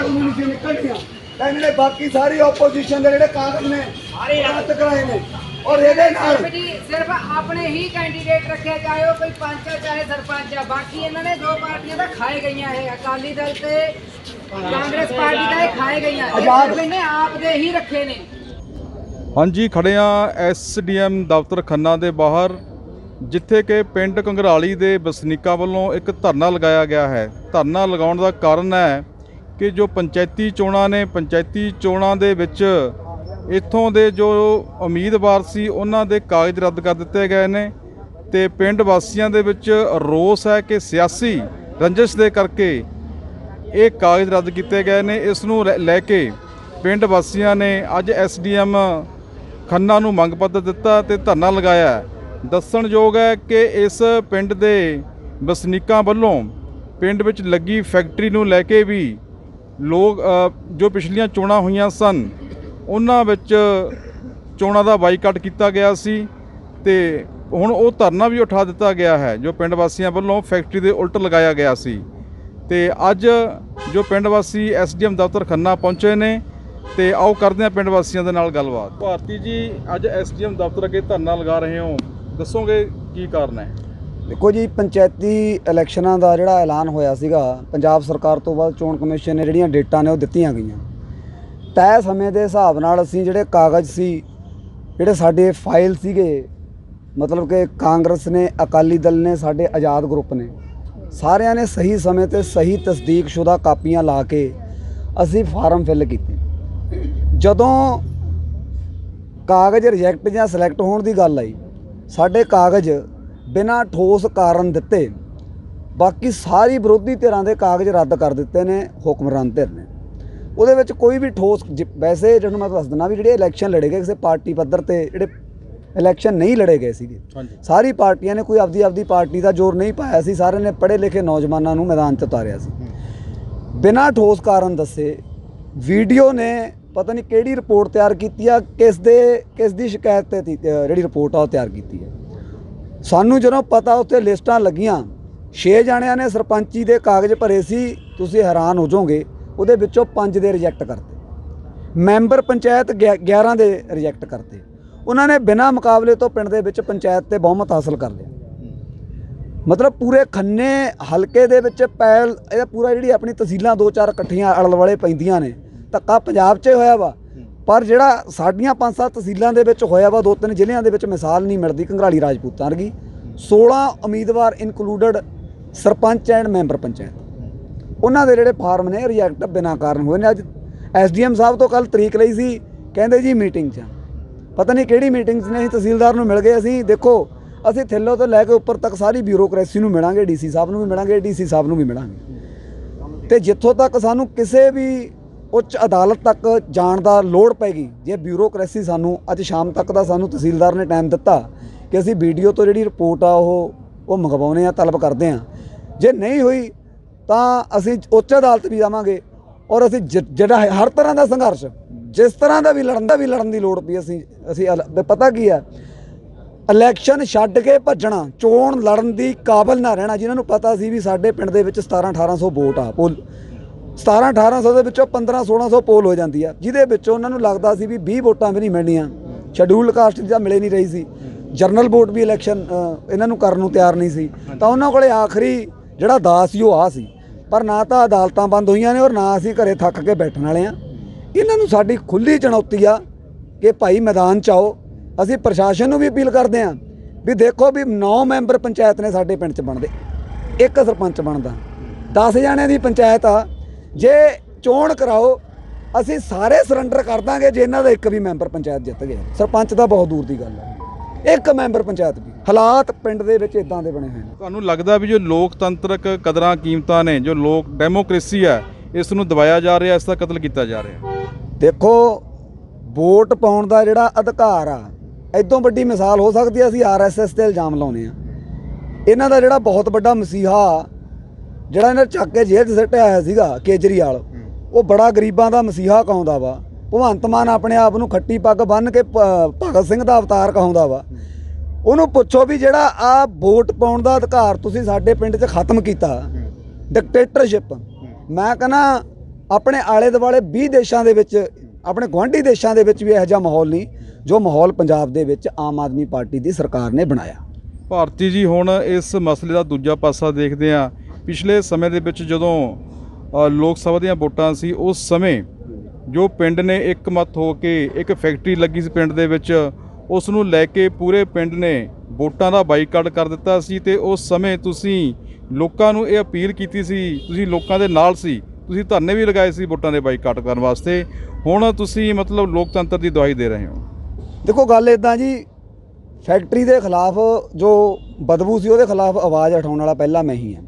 ਝਾੜੂ ਨੂੰ ਨਹੀਂ ਸੀ ਨਿਕਲਦੀਆਂ। ਤਾਂ ਇਹਨਾਂ ਨੇ ਬਾਕੀ ਸਾਰੀ ਆਪੋਜੀਸ਼ਨ ਦੇ ਜਿਹੜੇ ਕਾਗਜ਼ ਨੇ ਰੱਦ ਕਰਾਏ ਨੇ। ਔਰ ਇਹਦੇ ਨਾਲ ਸਿਰਫ ਆਪਣੇ ਹੀ ਕੈਂਡੀਡੇਟ ਰੱਖਿਆ ਚਾਹੇ ਉਹ ਕੋਈ ਪੰਚ ਆ ਚਾਹੇ ਸਰਪੰਚ ਆ। ਬਾਕੀ ਇਹਨਾਂ ਨੇ ਦੋ ਪਾਰਟੀਆਂ ਦਾ ਖਾਏ ਗਈਆਂ ਇਹ। ਅਕਾਲੀ ਦਲ ਤੇ ਕਾਂਗਰਸ ਪਾਰਟੀ ਦਾ ਇਹ ਖਾਏ ਗਈਆਂ। ਇਹ ਇਹਨੇ ਆਪ ਦੇ ਹੀ ਰੱਖੇ ਨੇ। ਹਾਂਜੀ ਖੜੇ ਆ ਐਸਡੀਐਮ ਦਫ਼ਤਰ ਖੰਨਾ ਦੇ ਬਾਹਰ ਜਿੱਥੇ ਕਿ ਪਿੰਡ ਕੰਗਰਾਲੀ ਦੇ ਵਸਨੀਕਾਂ ਵੱਲੋਂ ਇੱਕ ਧਰਨਾ ਲਗਾਇਆ ਗਿਆ ਹੈ। ਧਰਨਾ ਲਗਾਉਣ ਦਾ ਕਾਰਨ ਹੈ ਕਿ ਜੋ ਪੰਚਾਇਤੀ ਚੋਣਾਂ ਨੇ, ਪੰਚਾਇਤੀ ਚੋਣਾਂ ਦੇ ਵਿੱਚ ਇੱਥੋਂ ਦੇ ਜੋ ਉਮੀਦਵਾਰ ਸੀ, ਉਹਨਾਂ ਦੇ ਕਾਗਜ਼ ਰੱਦ ਕਰ ਦਿੱਤੇ ਗਏ ਨੇ ਤੇ ਪਿੰਡ ਵਾਸੀਆਂ ਦੇ ਵਿੱਚ ਰੋਸ ਹੈ ਕਿ ਸਿਆਸੀ ਰੰਜਿਸ਼ ਦੇ ਕਰਕੇ ਇਹ ਕਾਗਜ਼ ਰੱਦ ਕੀਤੇ ਗਏ ਨੇ। ਇਸ ਨੂੰ ਲੈ- ਲੈ ਕੇ ਪਿੰਡ ਵਾਸੀਆਂ ਨੇ ਅੱਜ ਐਸਡੀਐਮ ਖੰਨਾ ਨੂੰ ਮੰਗ ਪੱਤਰ ਦਿੱਤਾ ਤੇ ਧਰਨਾ ਲਗਾਇਆ ਦੱਸਣਯੋਗ ਹੈ ਕਿ ਇਸ ਪਿੰਡ ਦੇ ਵਸਨੀਕਾਂ ਵੱਲੋਂ ਪਿੰਡ ਵਿੱਚ ਲੱਗੀ ਫੈਕਟਰੀ ਨੂੰ ਲੈ ਕੇ ਵੀ ਲੋਕ ਜੋ ਪਿਛਲੀਆਂ ਚੋਣਾਂ ਹੋਈਆਂ ਸਨ, ਉਹਨਾਂ ਵਿੱਚ ਚੋਣਾਂ ਦਾ ਬਾਈਕਾਟ ਕੀਤਾ ਗਿਆ ਸੀ ਤੇ ਹੁਣ ਉਹ ਧਰਨਾ ਵੀ ਉਠਾ ਦਿੱਤਾ ਗਿਆ ਹੈ, ਜੋ ਪਿੰਡ ਵਾਸੀਆਂ ਵੱਲੋਂ ਫੈਕਟਰੀ ਦੇ ਉਲਟ ਲਗਾਇਆ ਗਿਆ ਸੀ। ਤੇ ਅੱਜ ਜੋ ਪਿੰਡ ਵਾਸੀ ਐਸਡੀਐਮ ਦਫ਼ਤਰ ਖੰਨਾ ਪਹੁੰਚੇ ਨੇ ਤੇ ਆਓ ਕਰਦੇ ਹਾਂ ਪਿੰਡ ਵਾਸੀਆਂ ਦੇ ਨਾਲ ਗੱਲਬਾਤ। ਭਾਰਤੀ ਜੀ, ਅੱਜ ਐਸਡੀਐਮ ਦਫ਼ਤਰ ਅੱਗੇ ਧਰਨਾ ਲਗਾ ਰਹੇ ਹੋ। ਦੱਸੋਗੇ ਕੀ ਕਾਰਨ ਹੈ? ਦੇਖੋ ਜੀ, ਪੰਚਾਇਤੀ ਇਲੈਕਸ਼ਨਾਂ ਦਾ ਜਿਹੜਾ ਐਲਾਨ ਹੋਇਆ ਸੀਗਾ, ਪੰਜਾਬ ਸਰਕਾਰ ਤੋਂ ਬਾਅਦ ਚੋਣ ਕਮਿਸ਼ਨ ਨੇ ਜਿਹੜੀਆਂ ਡੇਟਾਂ ਨੇ ਉਹ ਦਿੱਤੀਆਂ ਗਈਆਂ। ਤੈਅ ਸਮੇਂ ਦੇ ਹਿਸਾਬ ਨਾਲ ਅਸੀਂ ਜਿਹੜੇ ਕਾਗਜ਼ ਸੀ, ਜਿਹੜੇ ਸਾਡੇ ਫਾਈਲ ਸੀਗੇ, ਮਤਲਬ ਕਿ ਕਾਂਗਰਸ ਨੇ, ਅਕਾਲੀ ਦਲ ਨੇ, ਸਾਡੇ ਆਜ਼ਾਦ ਗਰੁੱਪ ਨੇ, ਸਾਰਿਆਂ ਨੇ ਸਹੀ ਸਮੇਂ ਤੇ ਸਹੀ ਤਸਦੀਕਸ਼ੁਦਾ ਕਾਪੀਆਂ ਲਾ ਕੇ ਅਸੀਂ ਫਾਰਮ ਫਿਲ ਕੀਤੇ। ਜਦੋਂ ਕਾਗਜ਼ ਰਿਜੈਕਟ ਜਾਂ ਸਿਲੈਕਟ ਹੋਣ ਦੀ ਗੱਲ ਆਈ, ਸਾਡੇ ਕਾਗਜ਼ ਬਿਨਾਂ ਠੋਸ ਕਾਰਨ ਦਿੱਤੇ ਬਾਕੀ ਸਾਰੀ ਵਿਰੋਧੀ ਧਿਰਾਂ ਦੇ ਕਾਗਜ਼ ਰੱਦ ਕਰ ਦਿੱਤੇ ਨੇ ਹੁਕਮਰਾਨ ਧਿਰ ਨੇ। ਉਹਦੇ ਵਿੱਚ ਕੋਈ ਵੀ ਠੋਸ ਜ- ਵੈਸੇ ਜਿਹਨੂੰ ਮੈਂ ਦੱਸ ਦਿੰਦਾ ਵੀ ਜਿਹੜੇ ਇਲੈਕਸ਼ਨ ਲੜੇ ਗਏ ਕਿਸੇ ਪਾਰਟੀ ਪੱਧਰ ਤੇ ਜਿਹੜੇ ਇਲੈਕਸ਼ਨ ਨਹੀਂ ਲੜੇ ਗਏ ਸੀਗੇ ਸਾਰੀ ਪਾਰਟੀਆਂ ਨੇ ਕੋਈ ਆਪਦੀ ਆਪਦੀ ਪਾਰਟੀ ਦਾ ਜ਼ੋਰ ਨਹੀਂ ਪਾਇਆ ਸੀ ਸਾਰਿਆਂ ਨੇ ਪੜ੍ਹੇ ਲਿਖੇ ਨੌਜਵਾਨਾਂ ਨੂੰ ਮੈਦਾਨ 'ਚ ਉਤਾਰਿਆ ਸੀ। ਬਿਨਾਂ ਠੋਸ ਕਾਰਨ ਦੱਸੇ ਵੀਡੀਓ ਨੇ ਪਤਾ ਨਹੀਂ ਕਿਹੜੀ ਰਿਪੋਰਟ ਤਿਆਰ ਕੀਤੀ ਆ ਕਿਸ ਦੇ ਕਿਸ ਦੀ ਸ਼ਿਕਾਇਤ ਤੇ ਜਿਹੜੀ ਰਿਪੋਰਟ ਆ ਉਹ ਤਿਆਰ ਕੀਤੀ ਹੈ। ਸਾਨੂੰ ਜਦੋਂ ਪਤਾ ਉੱਤੇ ਲਿਸਟਾਂ ਲੱਗੀਆਂ 6 ਜਣਿਆਂ ਨੇ ਸਰਪੰਚੀ ਦੇ ਕਾਗਜ਼ ਭਰੇ ਸੀ, ਤੁਸੀਂ ਹੈਰਾਨ ਹੋ ਜਾਓਗੇ, ਉਹਦੇ ਵਿੱਚੋਂ 5 ਦੇ ਰਿਜੈਕਟ ਕਰਤੇ। ਮੈਂਬਰ ਪੰਚਾਇਤ ਗਿ- 11 ਦੇ ਰਿਜੈਕਟ ਕਰਤੇ। ਉਹਨਾਂ ਨੇ ਬਿਨਾਂ ਮੁਕਾਬਲੇ ਤੋਂ ਪਿੰਡ ਦੇ ਵਿੱਚ ਪੰਚਾਇਤ ਤੇ ਬਹੁਮਤ ਹਾਸਲ ਕਰ ਲਿਆ। ਮਤਲਬ ਪੂਰੇ ਖੰਨੇ ਹਲਕੇ ਦੇ ਵਿੱਚ ਪੈਲ, ਇਹ ਪੂਰਾ ਜਿਹੜੀ ਆਪਣੀ ਤਹਿਸੀਲਾਂ ਦੋ ਚਾਰ ਇਕੱਠੀਆਂ ਅੜਲ ਵਾਲੇ ਪੈਂਦੀਆਂ ਨੇ, ਧੱਕਾ ਪੰਜਾਬ 'ਚ ਹੋਇਆ ਵਾ। ਪਰ ਜਿਹੜਾ ਸਾਡੀਆਂ ਪੰਜ ਸੱਤ ਤਹਿਸੀਲਾਂ ਦੇ ਵਿੱਚ ਹੋਇਆ ਵਾ, ਦੋ ਤਿੰਨ ਜ਼ਿਲ੍ਹਿਆਂ ਦੇ ਵਿੱਚ ਮਿਸਾਲ ਨਹੀਂ ਮਿਲਦੀ ਕੰਗਰਾਲੀ ਰਾਜਪੂਤਾਂ ਵਰਗੀ। 16 ਉਮੀਦਵਾਰ included sarpanch and member panchayat. ਉਹਨਾਂ ਦੇ ਜਿਹੜੇ ਫਾਰਮ ਨੇ ਰਿਜੈਕਟ ਬਿਨਾਂ ਕਾਰਨ ਹੋਏ ਨੇ। ਅੱਜ ਐਸਡੀਐਮ ਸਾਹਿਬ ਤੋਂ ਕੱਲ ਤਰੀਕ ਲਈ ਸੀ, ਕਹਿੰਦੇ ਜੀ ਮੀਟਿੰਗ 'ਚ ਪਤਾ ਨਹੀਂ ਕਿਹੜੀ ਮੀਟਿੰਗ 'ਚ ਨੇ, ਅਸੀਂ ਤਹਿਸੀਲਦਾਰ ਨੂੰ ਮਿਲ ਗਏ, ਅਸੀਂ ਦੇਖੋ, ਅਸੀਂ ਥੱਲੋਂ ਤੋਂ ਲੈ ਕੇ ਉੱਪਰ ਤੱਕ ਸਾਰੀ ਬਿਊਰੋਕ੍ਰੇਸੀ ਨੂੰ ਮਿਲਾਂਗੇ, ਡੀਸੀ ਸਾਹਿਬ ਨੂੰ ਵੀ ਮਿਲਾਂਗੇ, ਡੀਸੀ ਸਾਹਿਬ ਨੂੰ ਵੀ ਮਿਲਾਂਗੇ। ਤੇ ਜਿੱਥੋਂ ਤੱਕ ਸਾਨੂੰ ਕਿਸੇ ਵੀ ਉੱਚ ਅਦਾਲਤ ਤੱਕ ਜਾਣ ਦਾ ਲੋੜ ਪੈਗੀ ਜੇ ਬਿਊਰੋਕ੍ਰੇਸੀ ਸਾਨੂੰ ਅੱਜ ਸ਼ਾਮ ਤੱਕ ਦਾ ਸਾਨੂੰ ਤਹਿਸੀਲਦਾਰ ਨੇ ਟਾਈਮ ਦਿੱਤਾ ਕਿ ਅਸੀਂ ਵੀਡੀਓ ਤੋਂ ਜਿਹੜੀ ਰਿਪੋਰਟ ਆ ਉਹ ਉਹ ਮੰਗਵਾਉਣੇ ਆ ਤਲਬ ਕਰਦੇ ਆ ਜੇ ਨਹੀਂ ਹੋਈ ਤਾਂ ਅਸੀਂ ਉੱਚ ਅਦਾਲਤ ਵੀ ਜਾਵਾਂਗੇ ਔਰ ਅਸੀਂ ਜ- ਜਿਹੜਾ ਹਰ ਤਰ੍ਹਾਂ ਦਾ ਸੰਘਰਸ਼, ਜਿਸ ਤਰ੍ਹਾਂ ਦਾ ਵੀ ਲੜਨ ਦਾ ਵੀ ਲੜਨ ਦੀ ਲੋੜ ਪਈ ਅਸੀਂ ਅਸੀਂ ਪਤਾ ਕੀ ਆ ਇਲੈਕਸ਼ਨ ਛੱਡ ਕੇ ਭੱਜਣਾ, ਚੋਣ ਲੜਨ ਦੀ ਕਾਬਲ ਨਾ ਰਹਿਣਾ, ਜਿਨ੍ਹਾਂ ਨੂੰ ਪਤਾ ਸੀ ਵੀ ਸਾਡੇ ਪਿੰਡ ਦੇ ਵਿੱਚ 17 1800 ਵੋਟ ਆ, ਪੋਲ। 17 1800 ਦੇ ਵਿੱਚੋਂ 15 1600 ਪੋਲ ਹੋ ਜਾਂਦੀ ਆ, ਜਿਹਦੇ ਵਿੱਚੋਂ ਉਹਨਾਂ ਨੂੰ ਲੱਗਦਾ ਸੀ ਵੀ 20 ਵੋਟਾਂ ਵੀ ਨਹੀਂ ਮਿਲਣੀਆਂ। ਸ਼ਡਿਊਲ ਕਾਸਟ ਦੀ ਮਿਲੇ ਨਹੀਂ ਰਹੀ ਸੀ। ਜਰਨਲ ਵੋਟ ਵੀ ਇਲੈਕਸ਼ਨ ਇਹਨਾਂ ਨੂੰ ਕਰਨ ਨੂੰ ਤਿਆਰ ਨਹੀਂ ਸੀ। ਤਾਂ ਉਹਨਾਂ ਕੋਲੇ ਆਖਰੀ ਜਿਹੜਾ ਦਾ ਸੀ, ਉਹ ਆ ਸੀ। ਪਰ ਨਾ ਤਾਂ ਅਦਾਲਤਾਂ ਬੰਦ ਹੋਈਆਂ ਨੇ ਔਰ ਨਾ ਅਸੀਂ ਘਰੇ ਥੱਕ ਕੇ ਬੈਠਣ ਵਾਲੇ ਆ। ਇਹਨਾਂ ਨੂੰ ਸਾਡੀ ਖੁੱਲੀ ਚੁਣੌਤੀ ਆ ਕਿ ਭਾਈ ਮੈਦਾਨ ਚ ਆਓ। ਅਸੀਂ ਪ੍ਰਸ਼ਾਸਨ ਨੂੰ ਵੀ ਅਪੀਲ ਕਰਦੇ ਆਂ ਵੀ ਦੇਖੋ ਵੀ 9 ਮੈਂਬਰ ਪੰਚਾਇਤ ਨੇ ਸਾਡੇ ਪਿੰਡ ਚ ਬਣਦੇ। ਇੱਕ ਸਰਪੰਚ ਬਣਦਾ। 10 ਜਣਿਆਂ ਦੀ ਪੰਚਾਇਤ ਆ। ਜੇ ਚੋਣ ਕਰਾਓ ਅਸੀਂ ਸਾਰੇ ਸਰੈਂਡਰ ਕਰ ਦਾਂਗੇ ਜੇ ਇਹਨਾਂ ਦਾ ਇੱਕ ਵੀ ਮੈਂਬਰ ਪੰਚਾਇਤ ਜਿੱਤ ਗਿਆ। ਸਰਪੰਚ ਤਾਂ ਬਹੁਤ ਦੂਰ ਦੀ ਗੱਲ ਹੈ ਇੱਕ ਮੈਂਬਰ ਪੰਚਾਇਤ ਵੀ। ਹਾਲਾਤ ਪਿੰਡ ਦੇ ਵਿੱਚ ਇਦਾਂ ਦੇ ਬਣੇ ਹੋਏ ਨੇ। ਤੁਹਾਨੂੰ ਲੱਗਦਾ ਵੀ ਜੋ ਲੋਕਤੰਤਰਕ ਕਦਰਾਂ ਕੀਮਤਾਂ ਨੇ ਜੋ ਲੋਕ ਡੈਮੋਕ੍ਰੇਸੀ ਹੈ ਇਸ ਨੂੰ ਦਬਾਇਆ ਜਾ ਰਿਹਾ ਇਸ ਦਾ ਕਤਲ ਕੀਤਾ ਜਾ ਰਿਹਾ? ਦੇਖੋ ਵੋਟ ਪਾਉਣ ਦਾ ਜਿਹੜਾ ਅਧਿਕਾਰ ਆ ਐਦੋਂ ਵੱਡੀ ਮਿਸਾਲ ਹੋ ਸਕਦੀ ਹੈ ਅਸੀਂ ਆਰਐਸਐਸ ਤੇ ਇਲਜ਼ਾਮ ਲਾਉਨੇ ਆ। ਇਹਨਾਂ ਦਾ ਜਿਹੜਾ ਬਹੁਤ ਵੱਡਾ ਮਸੀਹਾ ਜਿਹੜਾ ਇਹਨਾਂ ਚੱਕ ਕੇ ਜੇਲ੍ਹ 'ਚ ਸਿੱਟਿਆ ਹੋਇਆ ਸੀਗਾ ਕੇਜਰੀਵਾਲ ਉਹ ਬੜਾ ਗਰੀਬਾਂ ਦਾ ਮਸੀਹਾ ਕਹਾਉਂਦਾ ਵਾ। ਭਗਵੰਤ ਮਾਨ ਆਪਣੇ ਆਪ ਨੂੰ ਖੱਟੀ ਪੱਗ ਬੰਨ੍ਹ ਕੇ ਭਗਤ ਸਿੰਘ ਦਾ ਅਵਤਾਰ ਕਹਾਉਂਦਾ ਵਾ। ਉਹਨੂੰ ਪੁੱਛੋ ਵੀ ਜਿਹੜਾ ਆ ਵੋਟ ਪਾਉਣ ਦਾ ਅਧਿਕਾਰ ਤੁਸੀਂ ਸਾਡੇ ਪਿੰਡ 'ਚ ਖਤਮ ਕੀਤਾ ਡਿਕਟੇਟਰਸ਼ਿਪ ਮੈਂ ਕਹਿੰਦਾ ਆਪਣੇ ਆਲੇ ਦੁਆਲੇ 20 ਦੇਸ਼ਾਂ ਦੇ ਵਿੱਚ ਆਪਣੇ ਗੁਆਂਢੀ ਦੇਸ਼ਾਂ ਦੇ ਵਿੱਚ ਵੀ ਇਹੋ ਜਿਹਾ ਮਾਹੌਲ ਨਹੀਂ ਜੋ ਮਾਹੌਲ ਪੰਜਾਬ ਦੇ ਵਿੱਚ ਆਮ ਆਦਮੀ ਪਾਰਟੀ ਦੀ ਸਰਕਾਰ ਨੇ ਬਣਾਇਆ। ਭਾਰਤੀ ਜੀ ਹੁਣ ਇਸ ਮਸਲੇ ਦਾ ਦੂਜਾ ਪਾਸਾ ਦੇਖਦੇ ਆ ਪਿਛਲੇ ਸਮੇਂ ਦੇ ਵਿੱਚ ਜਦੋਂ ਲੋਕ ਸਭਾ ਦੀਆਂ ਵੋਟਾਂ ਸੀ, ਉਸ ਸਮੇਂ ਜੋ ਪਿੰਡ ਨੇ ਇੱਕ ਇੱਕਮਤ ਹੋ ਕੇ ਇੱਕ ਫੈਕਟਰੀ ਲੱਗੀ ਸੀ ਪਿੰਡ ਦੇ ਵਿੱਚ, ਉਸ ਨੂੰ ਲੈ ਕੇ ਪੂਰੇ ਪਿੰਡ ਨੇ ਵੋਟਾਂ ਦਾ ਬਾਈਕਾਟ ਕਰ ਦਿੱਤਾ ਸੀ ਤੇ ਉਸ ਸਮੇਂ ਤੁਸੀਂ ਲੋਕਾਂ ਨੂੰ ਇਹ ਅਪੀਲ ਕੀਤੀ ਸੀ, ਤੁਸੀਂ ਲੋਕਾਂ ਦੇ ਨਾਲ ਸੀ, ਤੁਸੀਂ ਧਰਨੇ ਵੀ ਲਗਾਏ ਸੀ ਵੋਟਾਂ ਦੇ ਬਾਈਕਾਟ ਕਰਨ ਵਾਸਤੇ। ਹੁਣ ਤੁਸੀਂ ਮਤਲਬ ਲੋਕਤੰਤਰ ਦੀ ਦਵਾਈ ਦੇ ਰਹੇ ਹੋ। ਦੇਖੋ, ਗੱਲ ਇਦਾਂ ਜੀ, ਫੈਕਟਰੀ ਦੇ ਖਿਲਾਫ ਜੋ ਬਦਬੂ ਸੀ ਉਹਦੇ ਖਿਲਾਫ ਆਵਾਜ਼ ਉਠਾਉਣ ਵਾਲਾ ਪਹਿਲਾ ਮੈਂ ਹੀ ਹਾਂ।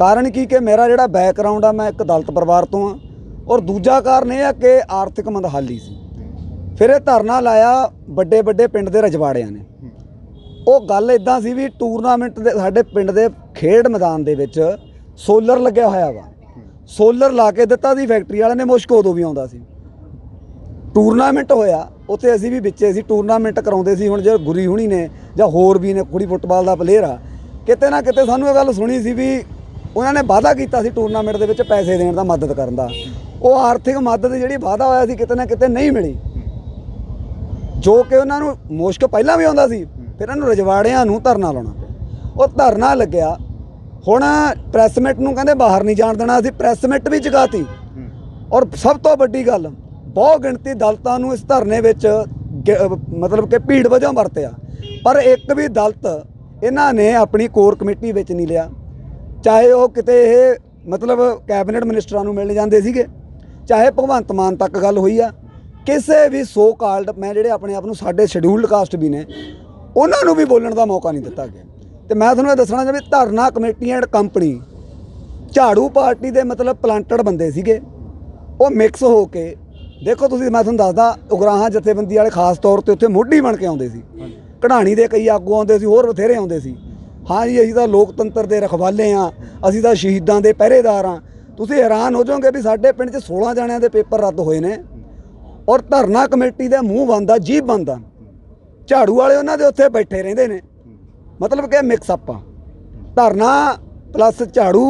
ਕਾਰਨ ਕੀ ਕਿ ਮੇਰਾ ਜਿਹੜਾ ਬੈਕਗ੍ਰਾਉਂਡ ਆ, ਮੈਂ ਇੱਕ ਦਲਿਤ ਪਰਿਵਾਰ ਤੋਂ ਆ ਔਰ ਦੂਜਾ ਕਾਰਨ ਇਹ ਆ ਕਿ ਆਰਥਿਕ ਮੰਦਹਾਲੀ ਸੀ। ਫਿਰ ਇਹ ਧਰਨਾ ਲਾਇਆ ਵੱਡੇ ਵੱਡੇ ਪਿੰਡ ਦੇ ਰਜਵਾੜਿਆਂ ਨੇ। ਉਹ ਗੱਲ ਇਦਾਂ ਸੀ ਵੀ ਟੂਰਨਾਮੈਂਟ ਦੇ ਸਾਡੇ ਪਿੰਡ ਦੇ ਖੇਡ ਮੈਦਾਨ ਦੇ ਵਿੱਚ ਸੋਲਰ ਲੱਗਿਆ ਹੋਇਆ ਵਾ। ਸੋਲਰ ਲਾ ਕੇ ਦਿੱਤਾ ਸੀ ਫੈਕਟਰੀ ਵਾਲਿਆਂ ਨੇ, ਮੁਸ਼ਕ ਉਦੋਂ ਵੀ ਆਉਂਦਾ ਸੀ। ਟੂਰਨਾਮੈਂਟ ਹੋਇਆ, ਉੱਥੇ ਅਸੀਂ ਵੀ ਵਿੱਚੇ ਸੀ ਟੂਰਨਾਮੈਂਟ ਕਰਾਉਂਦੇ ਸੀ, ਹੁਣ ਜੇ ਗੁਰੀ ਹੁਣੀ ਨੇ ਜਾਂ ਹੋਰ ਵੀ ਨੇ, ਕੁੜੀ ਫੁੱਟਬਾਲ ਦਾ ਪਲੇਅਰ ਆ, ਕਿਤੇ ਨਾ ਕਿਤੇ ਸਾਨੂੰ ਇਹ ਗੱਲ ਸੁਣੀ ਸੀ ਵੀ ਉਹਨਾਂ ਨੇ ਵਾਅਦਾ ਕੀਤਾ ਸੀ ਟੂਰਨਾਮੈਂਟ ਦੇ ਵਿੱਚ ਪੈਸੇ ਦੇਣ ਦਾ ਮਦਦ ਕਰਨ ਦਾ। ਉਹ ਆਰਥਿਕ ਮਦਦ ਜਿਹੜੀ ਵਾਅਦਾ ਹੋਇਆ ਸੀ ਕਿਤੇ ਨਾ ਕਿਤੇ ਨਹੀਂ ਮਿਲੀ। ਜੋ ਕਿ ਉਹਨਾਂ ਨੂੰ ਮੁਸ਼ਕ ਪਹਿਲਾਂ ਵੀ ਆਉਂਦਾ ਸੀ, ਫਿਰ ਇਹਨਾਂ ਨੂੰ ਰਜਵਾੜਿਆਂ ਨੂੰ ਧਰਨਾ ਲਾਉਣਾ। ਉਹ ਧਰਨਾ ਲੱਗਿਆ। ਹੁਣ ਪ੍ਰੈਸ ਮਿਟ ਨੂੰ ਕਹਿੰਦੇ ਬਾਹਰ ਨਹੀਂ ਜਾਣ ਦੇਣਾ, ਅਸੀਂ ਪ੍ਰੈਸ ਮਿਟ ਵੀ ਜਗਾਤੀ। ਔਰ ਸਭ ਤੋਂ ਵੱਡੀ ਗੱਲ ਬਹੁ ਗਿਣਤੀ ਦਲਤਾਂ ਨੂੰ ਇਸ ਧਰਨੇ ਵਿੱਚ ਗ- ਮਤਲਬ ਕਿ ਭੀੜ ਵਜੋਂ ਵਰਤਿਆ। ਪਰ ਇੱਕ ਵੀ ਦਲਤ ਇਹਨਾਂ ਨੇ ਆਪਣੀ ਕੋਰ ਕਮੇਟੀ ਵਿੱਚ ਨਹੀਂ ਲਿਆ। ਚਾਹੇ ਉਹ ਕਿਤੇ ਇਹ ਮਤਲਬ ਕੈਬਨਿਟ ਮਿਨਿਸਟਰਾਂ ਨੂੰ ਮਿਲਣ ਜਾਂਦੇ ਸੀਗੇ ਚਾਹੇ ਭਗਵੰਤ ਮਾਨ ਤੱਕ ਗੱਲ ਹੋਈ ਆ ਕਿਸੇ ਵੀ ਸੋ ਕਾਲਡ ਮੈਂ ਜਿਹੜੇ ਆਪਣੇ ਆਪ ਨੂੰ ਸਾਡੇ ਸ਼ਡਿਊਲਡ ਕਾਸਟ ਵੀ ਨੇ ਉਹਨਾਂ ਨੂੰ ਵੀ ਬੋਲਣ ਦਾ ਮੌਕਾ ਨਹੀਂ ਦਿੱਤਾ ਗਿਆ। ਤੇ ਮੈਂ ਤੁਹਾਨੂੰ ਇਹ ਦੱਸਣਾ ਚਾਹੁੰਦਾ ਵੀ ਧਰਨਾ ਕਮੇਟੀ ਐਂਡ ਕੰਪਨੀ ਝਾੜੂ ਪਾਰਟੀ ਦੇ ਮਤਲਬ ਪਲਾਂਟਡ ਬੰਦੇ ਸੀਗੇ ਉਹ ਮਿਕਸ ਹੋ ਕੇ ਦੇਖੋ ਤੁਸੀਂ ਮੈਂ ਤੁਹਾਨੂੰ ਦੱਸਦਾ ਉਗਰਾਹਾਂ ਜਥੇਬੰਦੀ ਵਾਲੇ ਖਾਸ ਤੌਰ ਤੇ ਉੱਥੇ ਮੋਢੀ ਬਣ ਕੇ ਆਉਂਦੇ ਸੀ। ਕਢਾਣੀ ਦੇ ਕਈ ਆਗੂ ਆਉਂਦੇ ਸੀ ਹੋਰ ਬਥੇਰੇ ਆਉਂਦੇ ਸੀ। ਹਾਂ ਜੀ, ਅਸੀਂ ਤਾਂ ਲੋਕਤੰਤਰ ਦੇ ਰਖਵਾਲੇ ਆ ਅਸੀਂ ਤਾਂ ਸ਼ਹੀਦਾਂ ਦੇ ਪਹਿਰੇਦਾਰ ਆ ਤੁਸੀਂ ਹੈਰਾਨ ਹੋ ਜਾਓਗੇ ਵੀ ਸਾਡੇ ਪਿੰਡ 'ਚ 16 ਜਣਿਆਂ ਦੇ ਪੇਪਰ ਰੱਦ ਹੋਏ ਨੇ ਔਰ ਧਰਨਾ ਕਮੇਟੀ ਦਾ ਮੂੰਹ ਬੰਦਾ ਜੀਭ ਬੰਦਾ ਝਾੜੂ ਵਾਲੇ ਉਹਨਾਂ ਦੇ ਉੱਥੇ ਬੈਠੇ ਰਹਿੰਦੇ ਨੇ। ਮਤਲਬ ਕਿ ਮਿਕਸ ਅਪ ਆ। ਧਰਨਾ ਪਲੱਸ ਝਾੜੂ,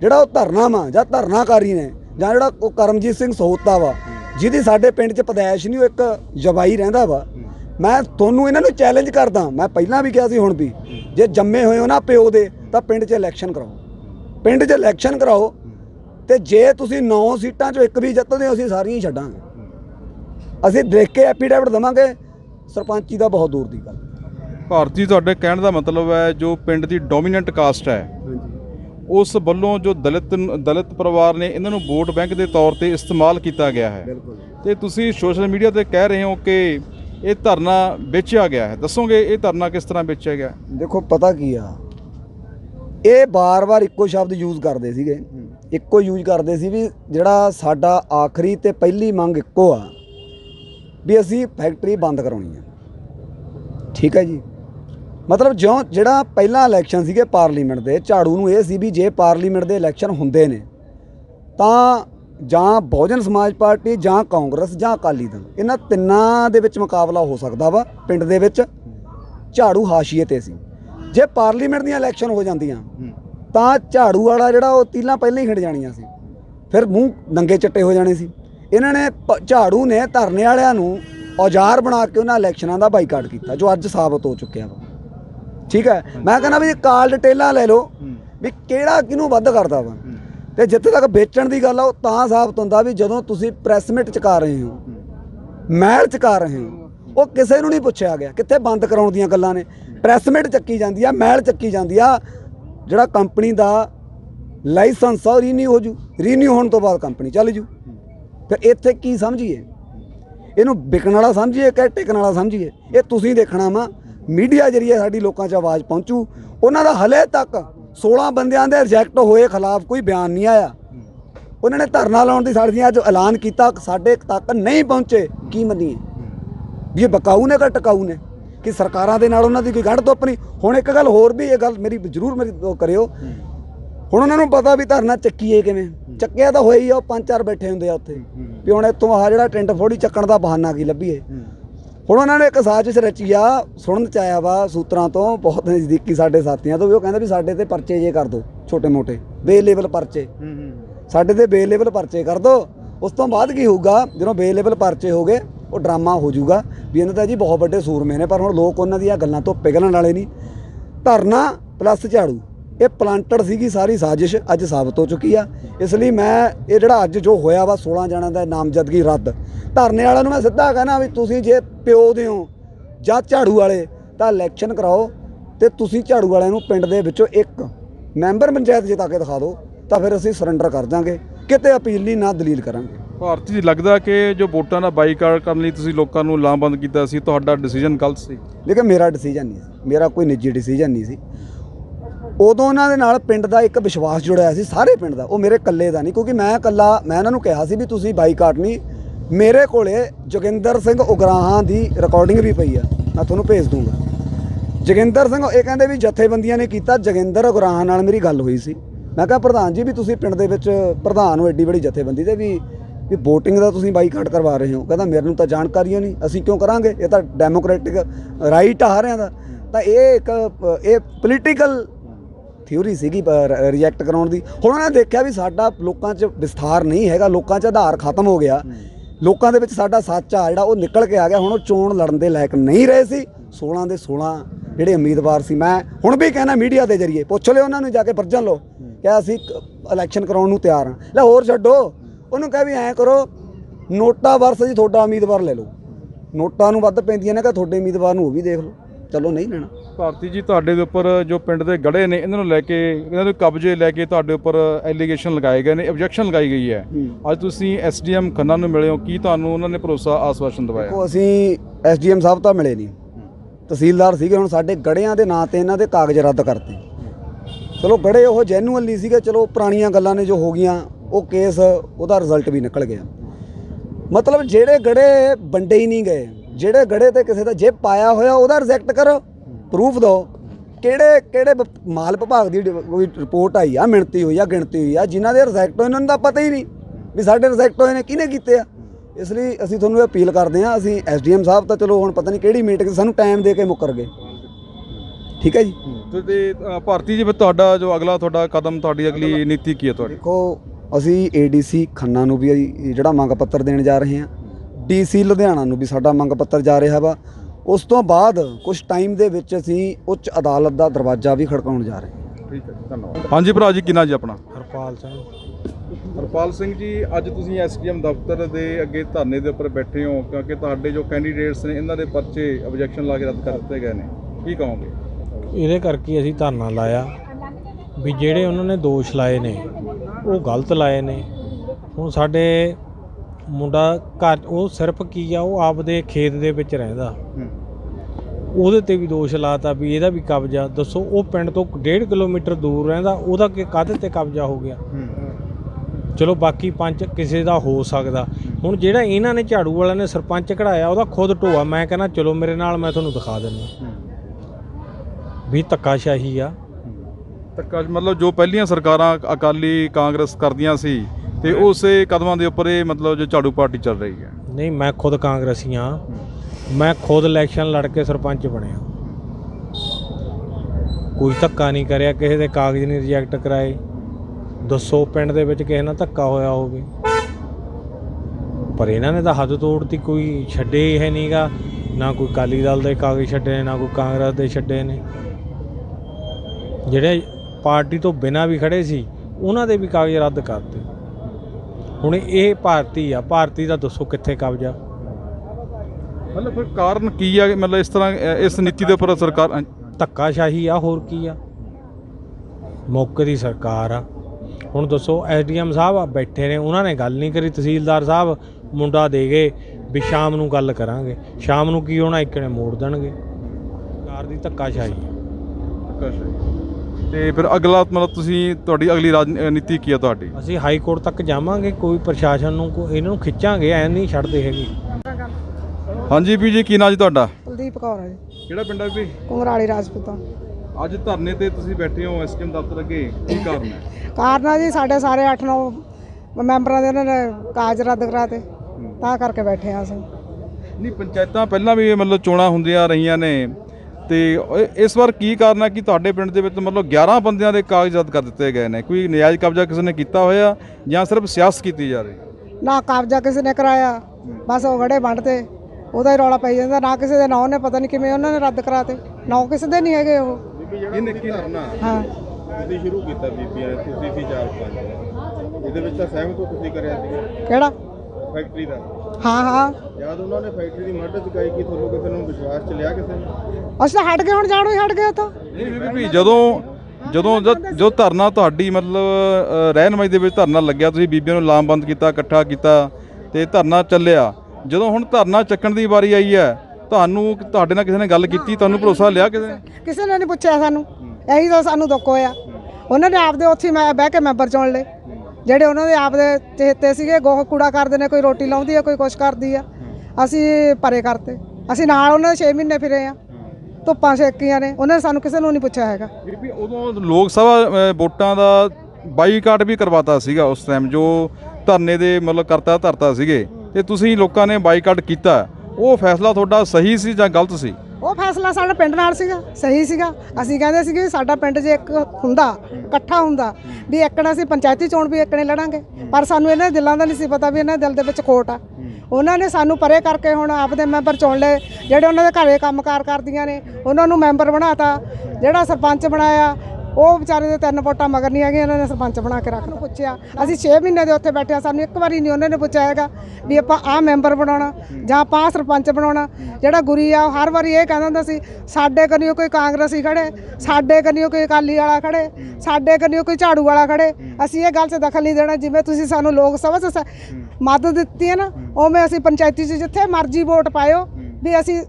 ਜਿਹੜਾ ਉਹ ਧਰਨਾ ਵਾ ਜਾਂ ਧਰਨਾਕਾਰੀ ਨੇ ਜਾਂ ਜਿਹੜਾ ਉਹ ਕਰਮਜੀਤ ਸਿੰਘ ਸਹੋਤਾ ਵਾ, ਜਿਹਦੀ ਸਾਡੇ ਪਿੰਡ 'ਚ ਪਦਾਇਸ਼ ਨਹੀਂ, ਉਹ ਇੱਕ ਜਵਾਈ ਰਹਿੰਦਾ ਵਾ। ਮੈਂ ਤੁਹਾਨੂੰ ਇਹਨਾਂ ਨੂੰ ਚੈਲੰਜ ਕਰਦਾ ਮੈਂ ਪਹਿਲਾਂ ਵੀ ਕਿਹਾ ਸੀ ਹੁਣ ਵੀ ਜੇ ਜੰਮੇ ਹੋਏ ਹੋ ਨਾ ਪਿਓ ਦੇ ਤਾਂ ਪਿੰਡ 'ਚ ਇਲੈਕਸ਼ਨ ਕਰਾਓ। ਪਿੰਡ 'ਚ ਇਲੈਕਸ਼ਨ ਕਰਾਓ ਤੇ ਜੇ ਤੁਸੀਂ 9 ਸੀਟਾਂ 'ਚੋਂ ਇੱਕ ਵੀ ਜਿੱਤਦੇ ਹੋ ਅਸੀਂ ਸਾਰੀਆਂ ਹੀ ਛੱਡਾਂਗੇ। ਅਸੀਂ ਦੇਖ ਕੇ ਐਪੀਡੈਵਿਟ ਦਵਾਂਗੇ ਸਰਪੰਚੀ ਦਾ ਬਹੁਤ ਦੂਰ ਦੀ ਗੱਲ। ਭਾਰਤੀ ਤੁਹਾਡੇ ਕਹਿਣ ਦਾ ਮਤਲਬ ਹੈ ਜੋ ਪਿੰਡ ਦੀ ਡੋਮੀਨੈਂਟ ਕਾਸਟ ਹੈ ਉਸ ਵੱਲੋਂ ਜੋ ਦਲਿਤ ਦਲਿਤ ਪਰਿਵਾਰ ਨੇ ਇਹਨਾਂ ਨੂੰ ਵੋਟ ਬੈਂਕ ਦੇ ਤੌਰ ਤੇ ਇਸਤੇਮਾਲ ਕੀਤਾ ਗਿਆ ਹੈ। ਤੇ ਤੁਸੀਂ ਸੋਸ਼ਲ ਮੀਡੀਆ ਤੇ ਕਹਿ ਰਹੇ ਹੋ ਕਿ ਇਹ ਧਰਨਾ ਵੇਚਿਆ ਗਿਆ ਹੈ। ਦੱਸੋਗੇ ਇਹ ਧਰਨਾ ਕਿਸ ਤਰ੍ਹਾਂ ਵੇਚਿਆ ਗਿਆ? ਦੇਖੋ, ਪਤਾ ਕੀ ਆ? ਇਹ ਬਾਰ-ਬਾਰ ਇੱਕੋ ਸ਼ਬਦ ਯੂਜ਼ ਕਰਦੇ ਸੀਗੇ। ਇੱਕੋ ਯੂਜ਼ ਕਰਦੇ ਸੀ ਵੀ ਜਿਹੜਾ ਸਾਡਾ ਆਖਰੀ ਤੇ ਪਹਿਲੀ ਮੰਗ ਇੱਕੋ ਆ ਵੀ ਅਸੀਂ ਫੈਕਟਰੀ ਬੰਦ ਕਰਾਉਣੀ ਆ। ਠੀਕ ਹੈ ਜੀ? ਮਤਲਬ ਜਿਉਂ, ਜਿਹੜਾ ਪਹਿਲਾ ਇਲੈਕਸ਼ਨ ਸੀਗੇ ਪਾਰਲੀਮੈਂਟ ਦੇ, ਝਾੜੂ ਨੂੰ ਇਹ ਸੀ ਵੀ ਜੇ ਪਾਰਲੀਮੈਂਟ ਦੇ ਇਲੈਕਸ਼ਨ ਹੁੰਦੇ ਨੇ, ਤਾਂ ਜਾਂ ਬਹੁਜਨ ਸਮਾਜ ਪਾਰਟੀ ਜਾਂ ਕਾਂਗਰਸ ਜਾਂ ਅਕਾਲੀ ਦਲ ਇਹਨਾਂ ਤਿੰਨਾਂ ਦੇ ਵਿੱਚ ਮੁਕਾਬਲਾ ਹੋ ਸਕਦਾ ਵਾ ਪਿੰਡ ਦੇ ਵਿੱਚ ਝਾੜੂ ਹਾਸ਼ੀਏ ਤੇ ਸੀ। ਜੇ ਪਾਰਲੀਮੈਂਟ ਦੀਆਂ ਇਲੈਕਸ਼ਨ ਹੋ ਜਾਂਦੀਆਂ ਤਾਂ ਝਾੜੂ ਵਾਲਾ ਜਿਹੜਾ ਉਹ ਤੀਲਾਂ ਪਹਿਲਾਂ ਹੀ ਖਿੰਡ ਜਾਣੀਆਂ ਸੀ। ਫਿਰ ਮੂੰਹ ਨੰਗੇ ਚੱਟੇ ਹੋ ਜਾਣੇ ਸੀ। ਇਹਨਾਂ ਨੇ ਝਾੜੂ ਨੇ ਧਰਨੇ ਵਾਲਿਆਂ ਨੂੰ ਔਜ਼ਾਰ ਬਣਾ ਕੇ ਉਹਨਾਂ ਇਲੈਕਸ਼ਨਾਂ ਦਾ ਬਾਈਕਾਟ ਕੀਤਾ ਜੋ ਅੱਜ ਸਾਬਤ ਹੋ ਚੁੱਕਿਆ ਵਾ। ਠੀਕ ਹੈ? ਮੈਂ ਕਹਿੰਦਾ ਵੀ ਕਾਲ ਡਿਟੇਲਾਂ ਲੈ ਲਓ ਵੀ ਕਿਹੜਾ ਕਿਹਨੂੰ ਵੱਧ ਕਰਦਾ ਵਾ। ਤੇ ਜਿੱਥੇ ਤੱਕ ਵੇਚਣ ਦੀ ਗੱਲ ਆ, ਉਹ ਤਾਂ ਸਾਬਤ ਹੁੰਦਾ ਵੀ ਜਦੋਂ ਤੁਸੀਂ ਪ੍ਰੈਸ ਮਿਟ ਚਕਾ ਰਹੇ ਹੋ, ਮਹਿਲ ਚਕਾ ਰਹੇ ਹੋ, ਉਹ ਕਿਸੇ ਨੂੰ ਨਹੀਂ ਪੁੱਛਿਆ ਗਿਆ, ਕਿੱਥੇ ਬੰਦ ਕਰਾਉਣ ਦੀਆਂ ਗੱਲਾਂ ਨੇ। ਪ੍ਰੈਸ ਮਿਟ ਚੱਕੀ ਜਾਂਦੀ ਆ, ਮਹਿਲ ਚੱਕੀ ਜਾਂਦੀ ਆ, ਜਿਹੜਾ ਕੰਪਨੀ ਦਾ ਲਾਇਸੈਂਸ ਆ ਰੀਨਿਊ ਹੋ ਜੂ। ਰੀਨਿਊ ਹੋਣ ਤੋਂ ਬਾਅਦ ਕੰਪਨੀ ਚੱਲ ਜੂ। ਫਿਰ ਇੱਥੇ ਕੀ ਸਮਝੀਏ? ਇਹਨੂੰ ਵਿਕਣ ਵਾਲਾ ਸਮਝੀਏ ਕਿ ਟਿਕਣ ਵਾਲਾ ਸਮਝੀਏ? ਇਹ ਤੁਸੀਂ ਦੇਖਣਾ ਵਾ ਮੀਡੀਆ ਜਰੀਏ ਸਾਡੀ ਲੋਕਾਂ 'ਚ ਆਵਾਜ਼ ਪਹੁੰਚੂ। ਉਹਨਾਂ ਦਾ ਹਲੇ ਤੱਕ 16 ਬੰਦਿਆਂ ਦੇ ਰਿਜੈਕਟ ਹੋਏ ਖਿਲਾਫ ਕੋਈ ਬਿਆਨ ਨਹੀਂ ਆਇਆ। ਉਹਨਾਂ ਨੇ ਧਰਨਾ ਲਾਉਣ ਦੀ ਸਾਡੀਆਂ ਅੱਜ ਐਲਾਨ ਕੀਤਾ, ਸਾਡੇ ਤੱਕ ਨਹੀਂ ਪਹੁੰਚੇ। ਕੀ ਮੰਨੀਏ? ਵੀ ਇਹ ਬਕਾਊ ਨੇ ਕਿ ਟਿਕਾਊ ਨੇ? ਕਿ ਸਰਕਾਰਾਂ ਦੇ ਨਾਲ ਉਹਨਾਂ ਦੀ ਕੋਈ ਗੰਢ ਧੁੱਪ ਨਹੀਂ? ਹੁਣ ਇੱਕ ਗੱਲ ਹੋਰ ਵੀ ਇਹ ਗੱਲ ਮੇਰੀ ਜ਼ਰੂਰ ਮੇਰੀ ਉਹ ਕਰਿਓ। ਹੁਣ ਉਹਨਾਂ ਨੂੰ ਪਤਾ ਵੀ ਧਰਨਾ ਚੱਕੀਏ ਕਿਵੇਂ? ਚੱਕਿਆ ਤਾਂ ਹੋਇਆ ਹੀ ਆ, ਉਹ ਪੰਜ ਚਾਰ ਬੈਠੇ ਹੁੰਦੇ ਆ ਉੱਥੇ। ਵੀ ਹੁਣ ਇੱਥੋਂ ਆਹ ਜਿਹੜਾ ਟੈਂਟ ਫੋੜੀ ਚੱਕਣ ਦਾ ਬਹਾਨਾ ਕੀ ਲੱਭੀਏ? ਹੁਣ ਉਹਨਾਂ ਨੇ ਇੱਕ ਸਾਜ਼ਿਸ਼ ਰਚੀ ਆ ਸੁਣਨ ਚ ਆਇਆ ਵਾ ਸੂਤਰਾਂ ਤੋਂ ਬਹੁਤ ਨਜ਼ਦੀਕੀ ਸਾਡੇ ਸਾਥੀਆਂ ਤੋਂ ਵੀ ਉਹ ਕਹਿੰਦੇ ਵੀ ਸਾਡੇ ਤੇ ਪਰਚੇ ਜੇ ਕਰ ਦਿਓ ਛੋਟੇ ਮੋਟੇ ਬੇ ਲੈਵਲ ਪਰਚੇ ਸਾਡੇ ਤੇ ਬੇਲੇਬਲ ਪਰਚੇ ਕਰ ਦੋ ਉਸ ਤੋਂ ਬਾਅਦ ਕੀ ਹੋਊਗਾ ਜਦੋਂ ਬੇਲੇਬਲ ਪਰਚੇ ਹੋ ਗਏ ਉਹ ਡਰਾਮਾ ਹੋ ਜਾਊਗਾ। ਵੀ ਇਹਨਾਂ ਦਾ ਜੀ ਬਹੁਤ ਵੱਡੇ ਸੂਰਮੇ ਨੇ ਪਰ ਹੁਣ ਲੋਕ ਉਹਨਾਂ ਦੀਆਂ ਗੱਲਾਂ ਤੋਂ ਪਿਘਲਣ ਵਾਲੇ ਨਹੀਂ। ਧਰਨਾ ਪਲੱਸ ਝਾੜੂ। ਇਹ ਪਲਾਂਟਡ ਸੀਗੀ ਸਾਰੀ ਸਾਜ਼ਿਸ਼ ਅੱਜ ਸਾਬਤ ਹੋ ਚੁੱਕੀ ਆ। ਇਸ ਲਈ ਮੈਂ ਇਹ ਜਿਹੜਾ ਅੱਜ ਜੋ ਹੋਇਆ ਵਾ 16 ਜਣਾਂ ਦਾ ਨਾਮਜ਼ਦਗੀ ਰੱਦ। ਧਰਨੇ ਵਾਲਿਆਂ ਨੂੰ ਮੈਂ ਸਿੱਧਾ ਕਹਿਣਾ ਵੀ ਤੁਸੀਂ ਜੇ ਪਿਓ ਦੇ ਹੋ ਜਾਂ ਝਾੜੂ ਵਾਲੇ ਤਾਂ ਇਲੈਕਸ਼ਨ ਕਰਾਓ ਤੇ ਤੁਸੀਂ ਝਾੜੂ ਵਾਲਿਆਂ ਨੂੰ ਪਿੰਡ ਦੇ ਵਿੱਚੋਂ ਇੱਕ ਮੈਂਬਰ ਪੰਚਾਇਤ ਜਿਤਾ ਕੇ ਦਿਖਾ ਦਿਓ ਤਾਂ ਫਿਰ ਅਸੀਂ ਸਰੈਂਡਰ ਕਰ ਦਾਂਗੇ। ਕਿਤੇ ਅਪੀਲ ਨਹੀਂ ਨਾ ਦਲੀਲ ਕਰਾਂਗੇ। ਭਾਰਤੀ ਜੀ ਲੱਗਦਾ ਕਿ ਜੋ ਵੋਟਾਂ ਦਾ ਬਾਈਕਾਟ ਕਰਨ ਲਈ ਤੁਸੀਂ ਲੋਕਾਂ ਨੂੰ ਲਾਮਬੰਦ ਕੀਤਾ ਸੀ ਤੁਹਾਡਾ ਡਿਸੀਜਨ ਗਲਤ ਸੀ? ਦੇਖੋ ਮੇਰਾ ਡਿਸੀਜਨ ਨਹੀਂ ਸੀ। ਮੇਰਾ ਕੋਈ ਨਿੱਜੀ ਡਿਸੀਜਨ ਨਹੀਂ ਸੀ। ਉਦੋਂ ਉਹਨਾਂ ਦੇ ਨਾਲ ਪਿੰਡ ਦਾ ਇੱਕ ਵਿਸ਼ਵਾਸ ਜੁੜਿਆ ਸੀ, ਸਾਰੇ ਪਿੰਡ ਦਾ, ਉਹ ਮੇਰੇ ਇਕੱਲੇ ਦਾ ਨਹੀਂ, ਕਿਉਂਕਿ ਮੈਂ ਇਕੱਲਾ, ਮੈਂ ਉਹਨਾਂ ਨੂੰ ਕਿਹਾ ਸੀ ਵੀ ਤੁਸੀਂ ਬਾਈਕਾਟ ਨਹੀਂ, ਮੇਰੇ ਕੋਲੇ ਜੋਗਿੰਦਰ ਸਿੰਘ ਉਗਰਾਹਾਂ ਦੀ ਰਿਕਾਰਡਿੰਗ ਵੀ ਪਈ ਆ, ਮੈਂ ਤੁਹਾਨੂੰ ਭੇਜ ਦੂੰਗਾ। ਜੋਗਿੰਦਰ ਸਿੰਘ ਇਹ ਕਹਿੰਦੇ ਵੀ ਜਥੇਬੰਦੀਆਂ ਨੇ ਕੀਤਾ, ਜੋਗਿੰਦਰ ਉਗਰਾਹਾਂ ਨਾਲ ਮੇਰੀ ਗੱਲ ਹੋਈ ਸੀ। ਮੈਂ ਕਿਹਾ, ਪ੍ਰਧਾਨ ਜੀ, ਵੀ ਤੁਸੀਂ ਪਿੰਡ ਦੇ ਵਿੱਚ ਪ੍ਰਧਾਨ ਹੋ ਐਡੀ ਬੜੀ ਜਥੇਬੰਦੀ ਤੇ, ਵੀ ਵੀ VOTING ਦਾ ਤੁਸੀਂ ਬਾਈਕਾਟ ਕਰਵਾ ਰਹੇ ਹੋ। ਕਹਿੰਦਾ, ਮੇਰੇ ਨੂੰ ਤਾਂ ਜਾਣਕਾਰੀ ਓ ਨਹੀਂ, ਅਸੀਂ ਕਿਉਂ ਕਰਾਂਗੇ? ਇਹ ਤਾਂ ਡੈਮੋਕ੍ਰੈਟਿਕ ਰਾਈਟ ਆ ਸਾਰਿਆਂ ਦਾ। ਤਾਂ ਇਹ ਇੱਕ, ਇਹ ਪੋਲੀਟੀਕਲ ਥਿਊਰੀ ਸੀਗੀ ਰਿਜੈਕਟ ਕਰਾਉਣ ਦੀ। ਹੁਣ ਉਹਨਾਂ ਨੇ ਦੇਖਿਆ ਵੀ ਸਾਡਾ ਲੋਕਾਂ 'ਚ ਵਿਸਥਾਰ ਨਹੀਂ ਹੈਗਾ ਲੋਕਾਂ 'ਚ ਆਧਾਰ ਖਤਮ ਹੋ ਗਿਆ। ਲੋਕਾਂ ਦੇ ਵਿੱਚ ਸਾਡਾ ਸੱਚ ਆ ਜਿਹੜਾ ਉਹ ਨਿਕਲ ਕੇ ਆ ਗਿਆ। ਹੁਣ ਉਹ ਚੋਣ ਲੜਨ ਦੇ ਲਾਇਕ ਨਹੀਂ ਰਹੇ ਸੀ। 16 ਦੇ 16 ਜਿਹੜੇ ਉਮੀਦਵਾਰ ਸੀ ਮੈਂ ਹੁਣ ਵੀ ਕਹਿਣਾ ਮੀਡੀਆ ਦੇ ਜ਼ਰੀਏ ਪੁੱਛ ਲਿਓ ਉਹਨਾਂ ਨੂੰ ਜਾ ਕੇ ਪਰਜਨ ਲਓ। ਕਿ ਅਸੀਂ ਇਲੈਕਸ਼ਨ ਕਰਾਉਣ ਨੂੰ ਤਿਆਰ ਹਾਂ। ਲੈ ਹੋਰ ਛੱਡੋ। ਉਹਨੂੰ ਕਹਿ ਵੀ ਐਂ ਕਰੋ ਨੋਟਾ ਵਰਸ ਜੀ ਤੁਹਾਡਾ ਉਮੀਦਵਾਰ ਲੈ ਲਓ। ਨੋਟਾਂ ਨੂੰ ਵੱਧ ਪੈਂਦੀਆਂ ਨੇ ਕਿ ਤੁਹਾਡੇ ਉਮੀਦਵਾਰ ਨੂੰ ਉਹ ਵੀ ਦੇਖ ਲਓ। ਚਲੋ ਨਹੀਂ ਲੈਣਾ। ਭਾਰਤੀ ਜੀ ਤੁਹਾਡੇ ਦੇ ਉੱਪਰ ਜੋ ਪਿੰਡ ਦੇ ਗੜੇ ਨੇ ਇਹਨਾਂ ਨੂੰ ਲੈ ਕੇ ਇਹਨਾਂ ਦੇ ਕਬਜ਼ੇ ਲੈ ਕੇ ਤੁਹਾਡੇ ਉੱਪਰ ਐਲੀਗੇਸ਼ਨ ਲਗਾਏ ਗਏ ਨੇ ਆਬਜੈਕਸ਼ਨ ਲਗਾਈ ਗਈ ਹੈ। ਅੱਜ ਤੁਸੀਂ ਐਸਡੀਐਮ ਖੰਨਾ ਨੂੰ ਮਿਲੇ ਹੋ ਕੀ ਤੁਹਾਨੂੰ ਉਹਨਾਂ ਨੇ ਭਰੋਸਾ ਆਸਵਾਸ਼ਨ ਦਵਾਇਆ? ਦੇਖੋ ਅਸੀਂ ਐਸਡੀਐਮ ਸਾਹਿਬ ਤਾਂ ਮਿਲੇ ਨਹੀਂ। ਤਹਿਸੀਲਦਾਰ ਸੀਗੇ ਹੁਣ ਸਾਡੇ ਗੜਿਆਂ ਦੇ ਨਾਂ ਤੇ ਇਹਨਾਂ ਦੇ ਕਾਗਜ਼ ਰੱਦ ਕਰਤੇ। ਚਲੋ ਗੜੇ ਉਹ ਜੈਨੂਅਲੀ ਸੀਗੇ ਚਲੋ ਪੁਰਾਣੀਆਂ ਗੱਲਾਂ ਨੇ ਜੋ ਹੋ ਗਈਆਂ ਉਹ ਕੇਸ ਉਹਦਾ ਰਿਜ਼ਲਟ ਵੀ ਨਿਕਲ ਗਿਆ। ਮਤਲਬ ਜਿਹੜੇ ਗੜੇ ਵੰਡੇ ਹੀ ਨਹੀਂ ਗਏ ਜਿਹੜੇ ਗੜੇ ਤੇ ਕਿਸੇ ਦਾ ਜੇ ਪਾਇਆ ਹੋਇਆ ਉਹਦਾ ਰਿਜੈਕਟ ਕਰੋ। ਪ੍ਰੂਫ ਦਿਓ ਕਿਹੜੇ ਕਿਹੜੇ ਮਾਲ ਵਿਭਾਗ ਦੀ ਕੋਈ ਰਿਪੋਰਟ ਆਈ ਆ ਮਿਣਤੀ ਹੋਈ ਆ ਗਿਣਤੀ ਹੋਈ ਆ ਜਿਨ੍ਹਾਂ ਦੇ ਰਿਜੈਕਟ ਹੋਏ ਇਹਨਾਂ ਨੂੰ ਤਾਂ ਪਤਾ ਹੀ ਨਹੀਂ ਵੀ ਸਾਡੇ ਰਿਜੈਕਟ ਹੋਏ ਨੇ ਕਿਹਨੇ ਕੀਤੇ ਆ। ਇਸ ਲਈ ਅਸੀਂ ਤੁਹਾਨੂੰ ਅਪੀਲ ਕਰਦੇ ਹਾਂ ਅਸੀਂ ਐਸਡੀਐਮ ਸਾਹਿਬ ਤਾਂ ਚਲੋ ਹੁਣ ਪਤਾ ਨਹੀਂ ਕਿਹੜੀ ਮੀਟਿੰਗ ਸਾਨੂੰ ਟਾਈਮ ਦੇ ਕੇ ਮੁੱਕਰ ਗਏ। ਠੀਕ ਹੈ ਜੀ? ਤੇ- ਭਾਰਤੀ ਜੀ ਫਿਰ ਤੁਹਾਡਾ ਜੋ ਅਗਲਾ ਤੁਹਾਡਾ ਕਦਮ ਤੁਹਾਡੀ ਅਗਲੀ ਨੀਤੀ ਕੀ ਹੈ ਤੁਹਾਡੀ? ਦੇਖੋ ਅਸੀਂ ਏਡੀਸੀ ਖੰਨਾ ਨੂੰ ਵੀ ਜਿਹੜਾ ਮੰਗ ਪੱਤਰ ਦੇਣ ਜਾ ਰਹੇ ਹਾਂ। ਡੀਸੀ ਲੁਧਿਆਣਾ ਨੂੰ ਵੀ ਸਾਡਾ ਮੰਗ ਪੱਤਰ ਜਾ ਰਿਹਾ ਵਾ। ਉਸ ਤੋਂ ਬਾਅਦ ਕੁਝ ਟਾਈਮ ਦੇ ਵਿੱਚ ਅਸੀਂ ਉੱਚ ਅਦਾਲਤ ਦਾ ਦਰਵਾਜ਼ਾ ਵੀ ਖੜਕਾਉਣ ਜਾ ਰਹੇ ਹਾਂ। ਠੀਕ ਹੈ ਧੰਨਵਾਦ। ਹਾਂਜੀ ਭਰਾ ਜੀ ਕਿੰਨਾ ਜੀ ਆਪਣਾ? ਹਰਪਾਲ ਸਿੰਘ। ਹਰਪਾਲ ਸਿੰਘ ਜੀ ਅੱਜ ਤੁਸੀਂ ਐਸਡੀਐਮ ਦਫ਼ਤਰ ਦੇ ਅੱਗੇ ਧਰਨੇ ਦੇ ਉੱਪਰ ਬੈਠੇ ਹੋ ਕਿਉਂਕਿ ਤੁਹਾਡੇ ਜੋ ਕੈਂਡੀਡੇਟਸ ਨੇ ਇਹਨਾਂ ਦੇ ਪਰਚੇ ਆਬਜੈਕਸ਼ਨ ਲਾ ਕੇ ਰੱਦ ਕਰ ਦਿੱਤੇ ਗਏ ਨੇ। ਕੀ ਕਹੋਗੇ? ਇਹਦੇ ਕਰਕੇ ਅਸੀਂ ਧਰਨਾ ਲਾਇਆ ਵੀ ਜਿਹੜੇ ਉਹਨਾਂ ਨੇ ਦੋਸ਼ ਲਾਏ ਨੇ ਉਹ ਗਲਤ ਲਾਏ ਨੇ। ਹੁਣ ਸਾਡੇ ਮੁੰਡਾ ਘਰ ਉਹ ਸਿਰਫ ਕੀ ਆ ਉਹ ਆਪਦੇ ਖੇਤ ਦੇ ਵਿੱਚ ਰਹਿੰਦਾ। ਉਹਦੇ ਤੇ ਵੀ ਦੋਸ਼ ਲਾਤਾ ਵੀ ਇਹਦਾ ਵੀ ਕਬਜ਼ਾ। ਦੱਸੋ ਉਹ ਪਿੰਡ ਤੋਂ 1.5 ਕਿਲੋਮੀਟਰ ਦੂਰ ਰਹਿੰਦਾ ਉਹਦਾ ਕਿ ਕਾਹਦੇ ਤੇ ਕਬਜ਼ਾ ਹੋ ਗਿਆ? ਚਲੋ ਬਾਕੀ ਪੰਚ ਕਿਸੇ ਦਾ ਹੋ ਸਕਦਾ। ਹੁਣ ਜਿਹੜਾ ਇਹਨਾਂ ਨੇ ਝਾੜੂ ਵਾਲਿਆਂ ਨੇ ਸਰਪੰਚ ਕਢਾਇਆ ਉਹਦਾ ਖੁਦ ਢੋਆ। ਮੈਂ ਕਹਿੰਦਾ ਚਲੋ ਮੇਰੇ ਨਾਲ ਮੈਂ ਤੁਹਾਨੂੰ ਦਿਖਾ ਦਿੰਦਾ। ਵੀ ਧੱਕਾਸ਼ਾਹੀ ਆ। ਤੱਕ ਮਤਲਬ ਜੋ ਪਹਿਲੀਆਂ ਸਰਕਾਰਾਂ ਅਕਾਲੀ ਕਾਂਗਰਸ ਕਰਦੀਆਂ ਸੀ ਤੇ ਉਸੇ ਕਦਮਾਂ ਦੇ ਉੱਪਰ ਇਹ ਮਤਲਬ ਜੋ ਝਾੜੂ ਪਾਰਟੀ ਚੱਲ ਰਹੀ ਹੈ। ਨਹੀਂ ਮੈਂ ਖੁਦ ਕਾਂਗਰਸੀ ਹਾਂ। ਮੈਂ ਖੁਦ ਇਲੈਕਸ਼ਨ ਲੜ ਕੇ ਸਰਪੰਚ ਬਣਿਆ। ਕੋਈ ਧੱਕਾ ਨਹੀਂ ਕਰਿਆ ਕਿਸੇ ਦੇ ਕਾਗਜ਼ ਨਹੀਂ ਰਿਜੈਕਟ ਕਰਾਏ। ਦੱਸੋ ਪਿੰਡ ਦੇ ਵਿੱਚ ਕਿਸੇ ਨਾਲ ਧੱਕਾ ਹੋਇਆ ਹੋਵੇ। ਪਰ ਇਹਨਾਂ ਨੇ ਤਾਂ ਹੱਦ ਤੋੜਤੀ ਕੋਈ ਛੱਡੇ ਹੀ ਹੈ ਨਹੀਂਗਾ। ਨਾ ਕੋਈ ਕਾਲੀ ਦਲ ਦੇ ਕਾਗਜ਼ ਛੱਡੇ ਨੇ ਨਾ ਕੋਈ ਕਾਂਗਰਸ ਦੇ ਛੱਡੇ ਨੇ। ਜਿਹੜੇ ਪਾਰਟੀ ਤੋਂ ਬਿਨਾਂ ਵੀ ਖੜੇ ਸੀ ਉਹਨਾਂ ਦੇ ਵੀ ਕਾਗਜ਼ ਰੱਦ ਕਰਤੇ। ਹੁਣ ਇਹ ਭਾਰਤੀ ਆ ਭਾਰਤੀ ਦਾ ਦੱਸੋ ਕਿੱਥੇ ਕਬਜ਼ਾ? ਮਤਲਬ ਫਿਰ ਕਾਰਨ ਕੀ ਆ? ਮਤਲਬ ਇਸ ਤਰ੍ਹਾਂ ਇਸ ਨੀਤੀ ਦੇ ਉੱਪਰ ਸਰਕਾਰ ਧੱਕਾਸ਼ਾਹੀ ਆ ਹੋਰ ਕੀ ਆ? ਮੌਕੇ ਦੀ ਸਰਕਾਰ ਆ। ਹੁਣ ਦੱਸੋ ਐਸਡੀਐਮ ਸਾਹਿਬ ਆ ਬੈਠੇ ਨੇ ਉਹਨਾਂ ਨੇ ਗੱਲ ਨਹੀਂ ਕਰੀ ਤਹਿਸੀਲਦਾਰ ਸਾਹਿਬ ਮੁੰਡਾ ਦੇ ਗਏ ਵੀ ਸ਼ਾਮ ਨੂੰ ਗੱਲ ਕਰਾਂਗੇ। ਸ਼ਾਮ ਨੂੰ ਕੀ ਹੋਣਾ? ਇੱਕ ਨੇ ਮੋੜ ਦੇਣਗੇ। ਸਰਕਾਰ ਦੀ ਧੱਕਾਸ਼ਾਹੀ ਆ। ਤੇ ਫਿਰ ਅਗਲਾ ਮਤਲਬ ਤੁਸੀਂ ਤੁਹਾਡੀ ਅਗਲੀ ਰਾਜਨੀਤੀ ਕੀ ਹੈ ਤੁਹਾਡੀ? ਅਸੀਂ ਹਾਈ ਕੋਰਟ ਤੱਕ ਜਾਵਾਂਗੇ ਕੋਈ ਪ੍ਰਸ਼ਾਸਨ ਨੂੰ ਕੋਈ ਇਹਨਾਂ ਨੂੰ ਖਿੱਚਾਂਗੇ ਐ ਨਹੀਂ ਛੱਡਦੇ ਹੈਗੇ। ਹਾਂਜੀ ਵੀ ਜੀ ਕੀ ਨਾਂ ਜੀ ਤੁਹਾਡਾ? ਕੁਲਦੀਪ ਕੌਰ ਹੈ ਜੀ। ਕਿਹੜਾ ਪਿੰਡ ਹੈ ਵੀ? ਕੁੰਗਰਾਲੀ ਰਾਜਪੂਤਾਂ। ਅੱਜ ਧਰਨੇ ਤੇ ਤੁਸੀਂ ਬੈਠੇ ਹੋ ਐਸਡੀਐਮ ਦਫ਼ਤਰ ਅੱਗੇ ਕੀ ਕਾਰਨ ਹੈ? ਕਾਰਨ ਆ ਜੀ ਸਾਡੇ ਸਾਰੇ 8-9 ਮੈਂਬਰਾਂ ਦੇ ਉਹਨਾਂ ਨੇ ਕਾਜ ਰੱਦ ਕਰਾਤੇ ਤਾਂ ਕਰਕੇ ਬੈਠੇ ਆ ਅਸੀਂ। ਨਹੀਂ ਪੰਚਾਇਤਾਂ ਪਹਿਲਾਂ ਵੀ ਮਤਲਬ ਚੋਣਾਂ ਹੁੰਦੀਆਂ ਰਹੀਆਂ ਨੇ ਤੇ ਇਹ- ਇਸ ਵਾਰ ਕੀ ਕਾਰਨ ਹੈ ਕਿ ਤੁਹਾਡੇ ਪਿੰਡ ਦੇ ਵਿੱਚ ਮਤਲਬ 11 ਬੰਦਿਆਂ ਦੇ ਕਾਗਜ਼ਾਤ ਕਰ ਦਿੱਤੇ ਗਏ ਨੇ? ਕੋਈ ਨਜਾਇਜ਼ ਕਬਜ਼ਾ ਕਿਸੇ ਨੇ ਕੀਤਾ ਹੋਇਆ ਜਾਂ ਸਿਰਫ ਸਿਆਸਤ ਕੀਤੀ ਜਾ ਰਹੀ? ਨਾ ਕਬਜ਼ਾ ਕਿਸੇ ਨੇ ਕਰਾਇਆ। ਬਸ ਉਹ ਵੜੇ ਵੰਡਤੇ ਉਹਦਾ ਹੀ ਰੌਲਾ ਪਈ ਜਾਂਦਾ। ਨਾ ਕਿਸੇ ਦੇ ਨਾਂ ਨੇ ਪਤਾ ਨਹੀਂ ਕਿਵੇਂ ਉਹਨਾਂ ਨੇ ਰੱਦ ਕਰਾਤੇ। ਨਾਂ ਕਿਸੇ ਦੇ ਨਹੀਂ ਹੈਗੇ ਉਹ। ਇਹਨੇ ਕੀ ਕਰਨਾ? ਹਾਂ। ਤੁਸੀਂ ਸ਼ੁਰੂ ਕੀਤਾ ਬੀਬੀਆਂ ਤੁਸੀਂ ਸੀ ਚਾਰ ਪੰਜ। ਇਹਦੇ ਵਿੱਚ ਤਾਂ ਸਹਿਮਤ ਹੋ ਤੁਸੀਂ ਕਰਿਆ ਸੀ। ਕਿਹੜਾ? ਫੈਕਟਰੀ ਦਾ। ਹਾਂ ਹਾਂ। ਜਦ ਉਹਨਾਂ ਨੇ ਫੈਕਟਰੀ ਦੀ ਮੱਢ ਚੁਕਾਈ ਕੀ ਤੁਹਾਨੂੰ ਕਿਸੇ ਨੂੰ ਵਿਸ਼ਵਾਸ ਚ ਲਿਆ ਕਿਸੇ ਨੇ? ਅਸੀਂ ਹਟ ਗਏ ਹੁਣ ਜਾਣੋ ਹੀ ਹਟ ਗਏ ਤਾਂ। ਨਹੀਂ ਬੀਬੀ ਵੀ ਜਦੋਂ ਜਦੋਂ ਜੋ ਧਰਨਾ ਤੁਹਾਡੀ ਮਤਲਬ ਅ, ਰਹਿਨਮਾਈ ਦੇ ਵਿੱਚ ਧਰਨਾ ਲੱਗਿਆ ਤੁਸੀਂ ਬੀਬੀਆਂ ਨੂੰ ਲਾਮਬੰਦ ਕੀਤਾ ਇਕੱਠਾ ਕੀਤਾ ਤੇ ਧਰਨਾ ਚੱਲਿਆ। ਜਦੋਂ ਹੁਣ ਧਰਨਾ ਚੱਕਣ ਦੀ ਵਾਰੀ ਆਈ ਹੈ ਤੁਹਾਨੂੰ ਤੁਹਾਡੇ ਨਾਲ ਕਿਸੇ ਨੇ ਗੱਲ ਕੀਤੀ? ਤੁਹਾਨੂੰ ਭਰੋਸਾ ਲਿਆ ਕਿਸੇ ਨੇ? ਕਿਸੇ ਨੇ ਨਹੀਂ ਪੁੱਛਿਆ ਸਾਨੂੰ। ਇਹੀ ਤਾਂ ਸਾਨੂੰ ਦੁੱਖ ਹੋਇਆ। ਉਹਨਾਂ ਨੇ ਆਪਦੇ ਉੱਥੇ ਮੈਂ ਬਹਿ ਕੇ ਮੈਂਬਰ ਚੁਣ ਲਏ। ਜਿਹੜੇ ਉਹਨਾਂ ਦੇ ਆਪਦੇ ਚਹੇਤੇ ਸੀਗੇ ਗੋਹ ਕੂੜਾ ਕਰਦੇ ਨੇ ਕੋਈ ਰੋਟੀ ਲਾਉਂਦੀ ਆ ਕੋਈ ਕੁਛ ਕਰਦੀ ਆ। ਅਸੀਂ ਪਰੇ ਕਰਤੇ। ਅਸੀਂ ਨਾਲ ਉਹਨਾਂ ਦੇ 6 ਮਹੀਨੇ ਫਿਰੇ ਆ। ਧੁੱਪਾਂ ਸੇਕੀਆਂ ਨੇ। ਉਹਨਾਂ ਨੇ ਸਾਨੂੰ ਕਿਸੇ ਨੂੰ ਨਹੀਂ ਪੁੱਛਿਆ ਹੈਗਾ। ਬੀਬੀ ਉਦੋਂ ਲੋਕ ਸਭਾ ਵੋਟਾਂ ਦਾ ਬਾਈਕਾਟ ਵੀ ਕਰਵਾਤਾ ਸੀਗਾ ਉਸ ਟਾਈਮ ਜੋ ਧਰਨੇ ਦੇ ਮਤਲਬ ਕਰਤਾ ਧਰਤਾ ਸੀਗੇ। ਤੇ ਤੁਸੀਂ ਲੋਕਾਂ ਨੇ ਬਾਈਕਾਟ ਕੀਤਾ। ਉਹ ਫੈਸਲਾ ਤੁਹਾਡਾ ਸਹੀ ਸੀ ਜਾਂ ਗਲਤ ਸੀ? ਉਹ ਫੈਸਲਾ ਸਾਡਾ ਪਿੰਡ ਨਾਲ ਸੀਗਾ, ਸਹੀ ਸੀਗਾ। ਅਸੀਂ ਕਹਿੰਦੇ ਸੀਗੇ ਵੀ ਸਾਡਾ ਪਿੰਡ ਜੇ ਇੱਕ ਹੁੰਦਾ, ਇਕੱਠਾ ਹੁੰਦਾ, ਵੀ ਇੱਕਣਾ ਅਸੀਂ ਪੰਚਾਇਤੀ ਚੋਣ ਵੀ ਇੱਕਣੇ ਲੜਾਂਗੇ। ਪਰ ਸਾਨੂੰ ਇਹਨਾਂ ਦੇ ਦਿਲਾਂ ਦਾ ਨਹੀਂ ਸੀ ਪਤਾ ਵੀ ਇਹਨਾਂ ਦੇ ਦਿਲ ਦੇ ਵਿੱਚ ਖੋਟ ਆ। ਉਹਨਾਂ ਨੇ ਸਾਨੂੰ ਪਰੇ ਕਰਕੇ ਹੁਣ ਆਪਦੇ ਮੈਂਬਰ ਚੁਣ ਲਏ, ਜਿਹੜੇ ਉਹਨਾਂ ਦੇ ਘਰੇ ਕੰਮਕਾਰ ਕਰਦੀਆਂ ਨੇ, ਉਹਨਾਂ ਨੂੰ ਮੈਂਬਰ ਬਣਾਤਾ, ਜਿਹੜਾ ਸਰਪੰਚ ਬਣਾਇਆ ਉਹ ਵਿਚਾਰੇ ਦੇ ਤਿੰਨ ਵੋਟਾਂ ਮਗਰ ਨਹੀਂ ਹੈਗੇ ਇਹਨਾਂ ਨੇ ਸਰਪੰਚ ਬਣਾ ਕੇ ਰੱਖ ਨੂੰ ਪੁੱਛਿਆ। ਅਸੀਂ 6 ਮਹੀਨੇ ਦੇ ਉੱਥੇ ਬੈਠੇ ਆ ਸਾਨੂੰ ਇੱਕ ਵਾਰੀ ਨਹੀਂ ਉਹਨਾਂ ਨੇ ਪੁੱਛਿਆ ਹੈਗਾ ਵੀ ਆਪਾਂ ਆਹ ਮੈਂਬਰ ਬਣਾਉਣਾ ਜਾਂ ਆਪਾਂ ਆਹ ਸਰਪੰਚ ਬਣਾਉਣਾ। ਜਿਹੜਾ ਗੁਰੀ ਆ, ਉਹ ਹਰ ਵਾਰੀ ਇਹ ਕਹਿੰਦਾ ਹੁੰਦਾ ਸੀ, ਸਾਡੇ ਕਨੀਓ ਕੋਈ ਕਾਂਗਰਸੀ ਖੜੇ, ਸਾਡੇ ਕਨੀਓ ਕੋਈ ਅਕਾਲੀ ਵਾਲਾ ਖੜੇ, ਸਾਡੇ ਕਨੀਓ ਕੋਈ ਝਾੜੂ ਵਾਲਾ ਖੜੇ। ਅਸੀਂ ਇਹ ਗੱਲ 'ਚ ਦਖਲ ਨਹੀਂ ਦੇਣਾ, ਜਿਵੇਂ ਤੁਸੀਂ ਸਾਨੂੰ ਲੋਕ ਸਭਾ 'ਚ ਸ- ਮਦਦ ਦਿੱਤੀ ਹੈ ਨਾ, ਉਵੇਂ ਅਸੀਂ ਪੰਚਾਇਤੀ 'ਚ ਜਿੱਥੇ ਮਰਜ਼ੀ ਵੋਟ ਪਾਇਓ ਵੀ ਅਸੀਂ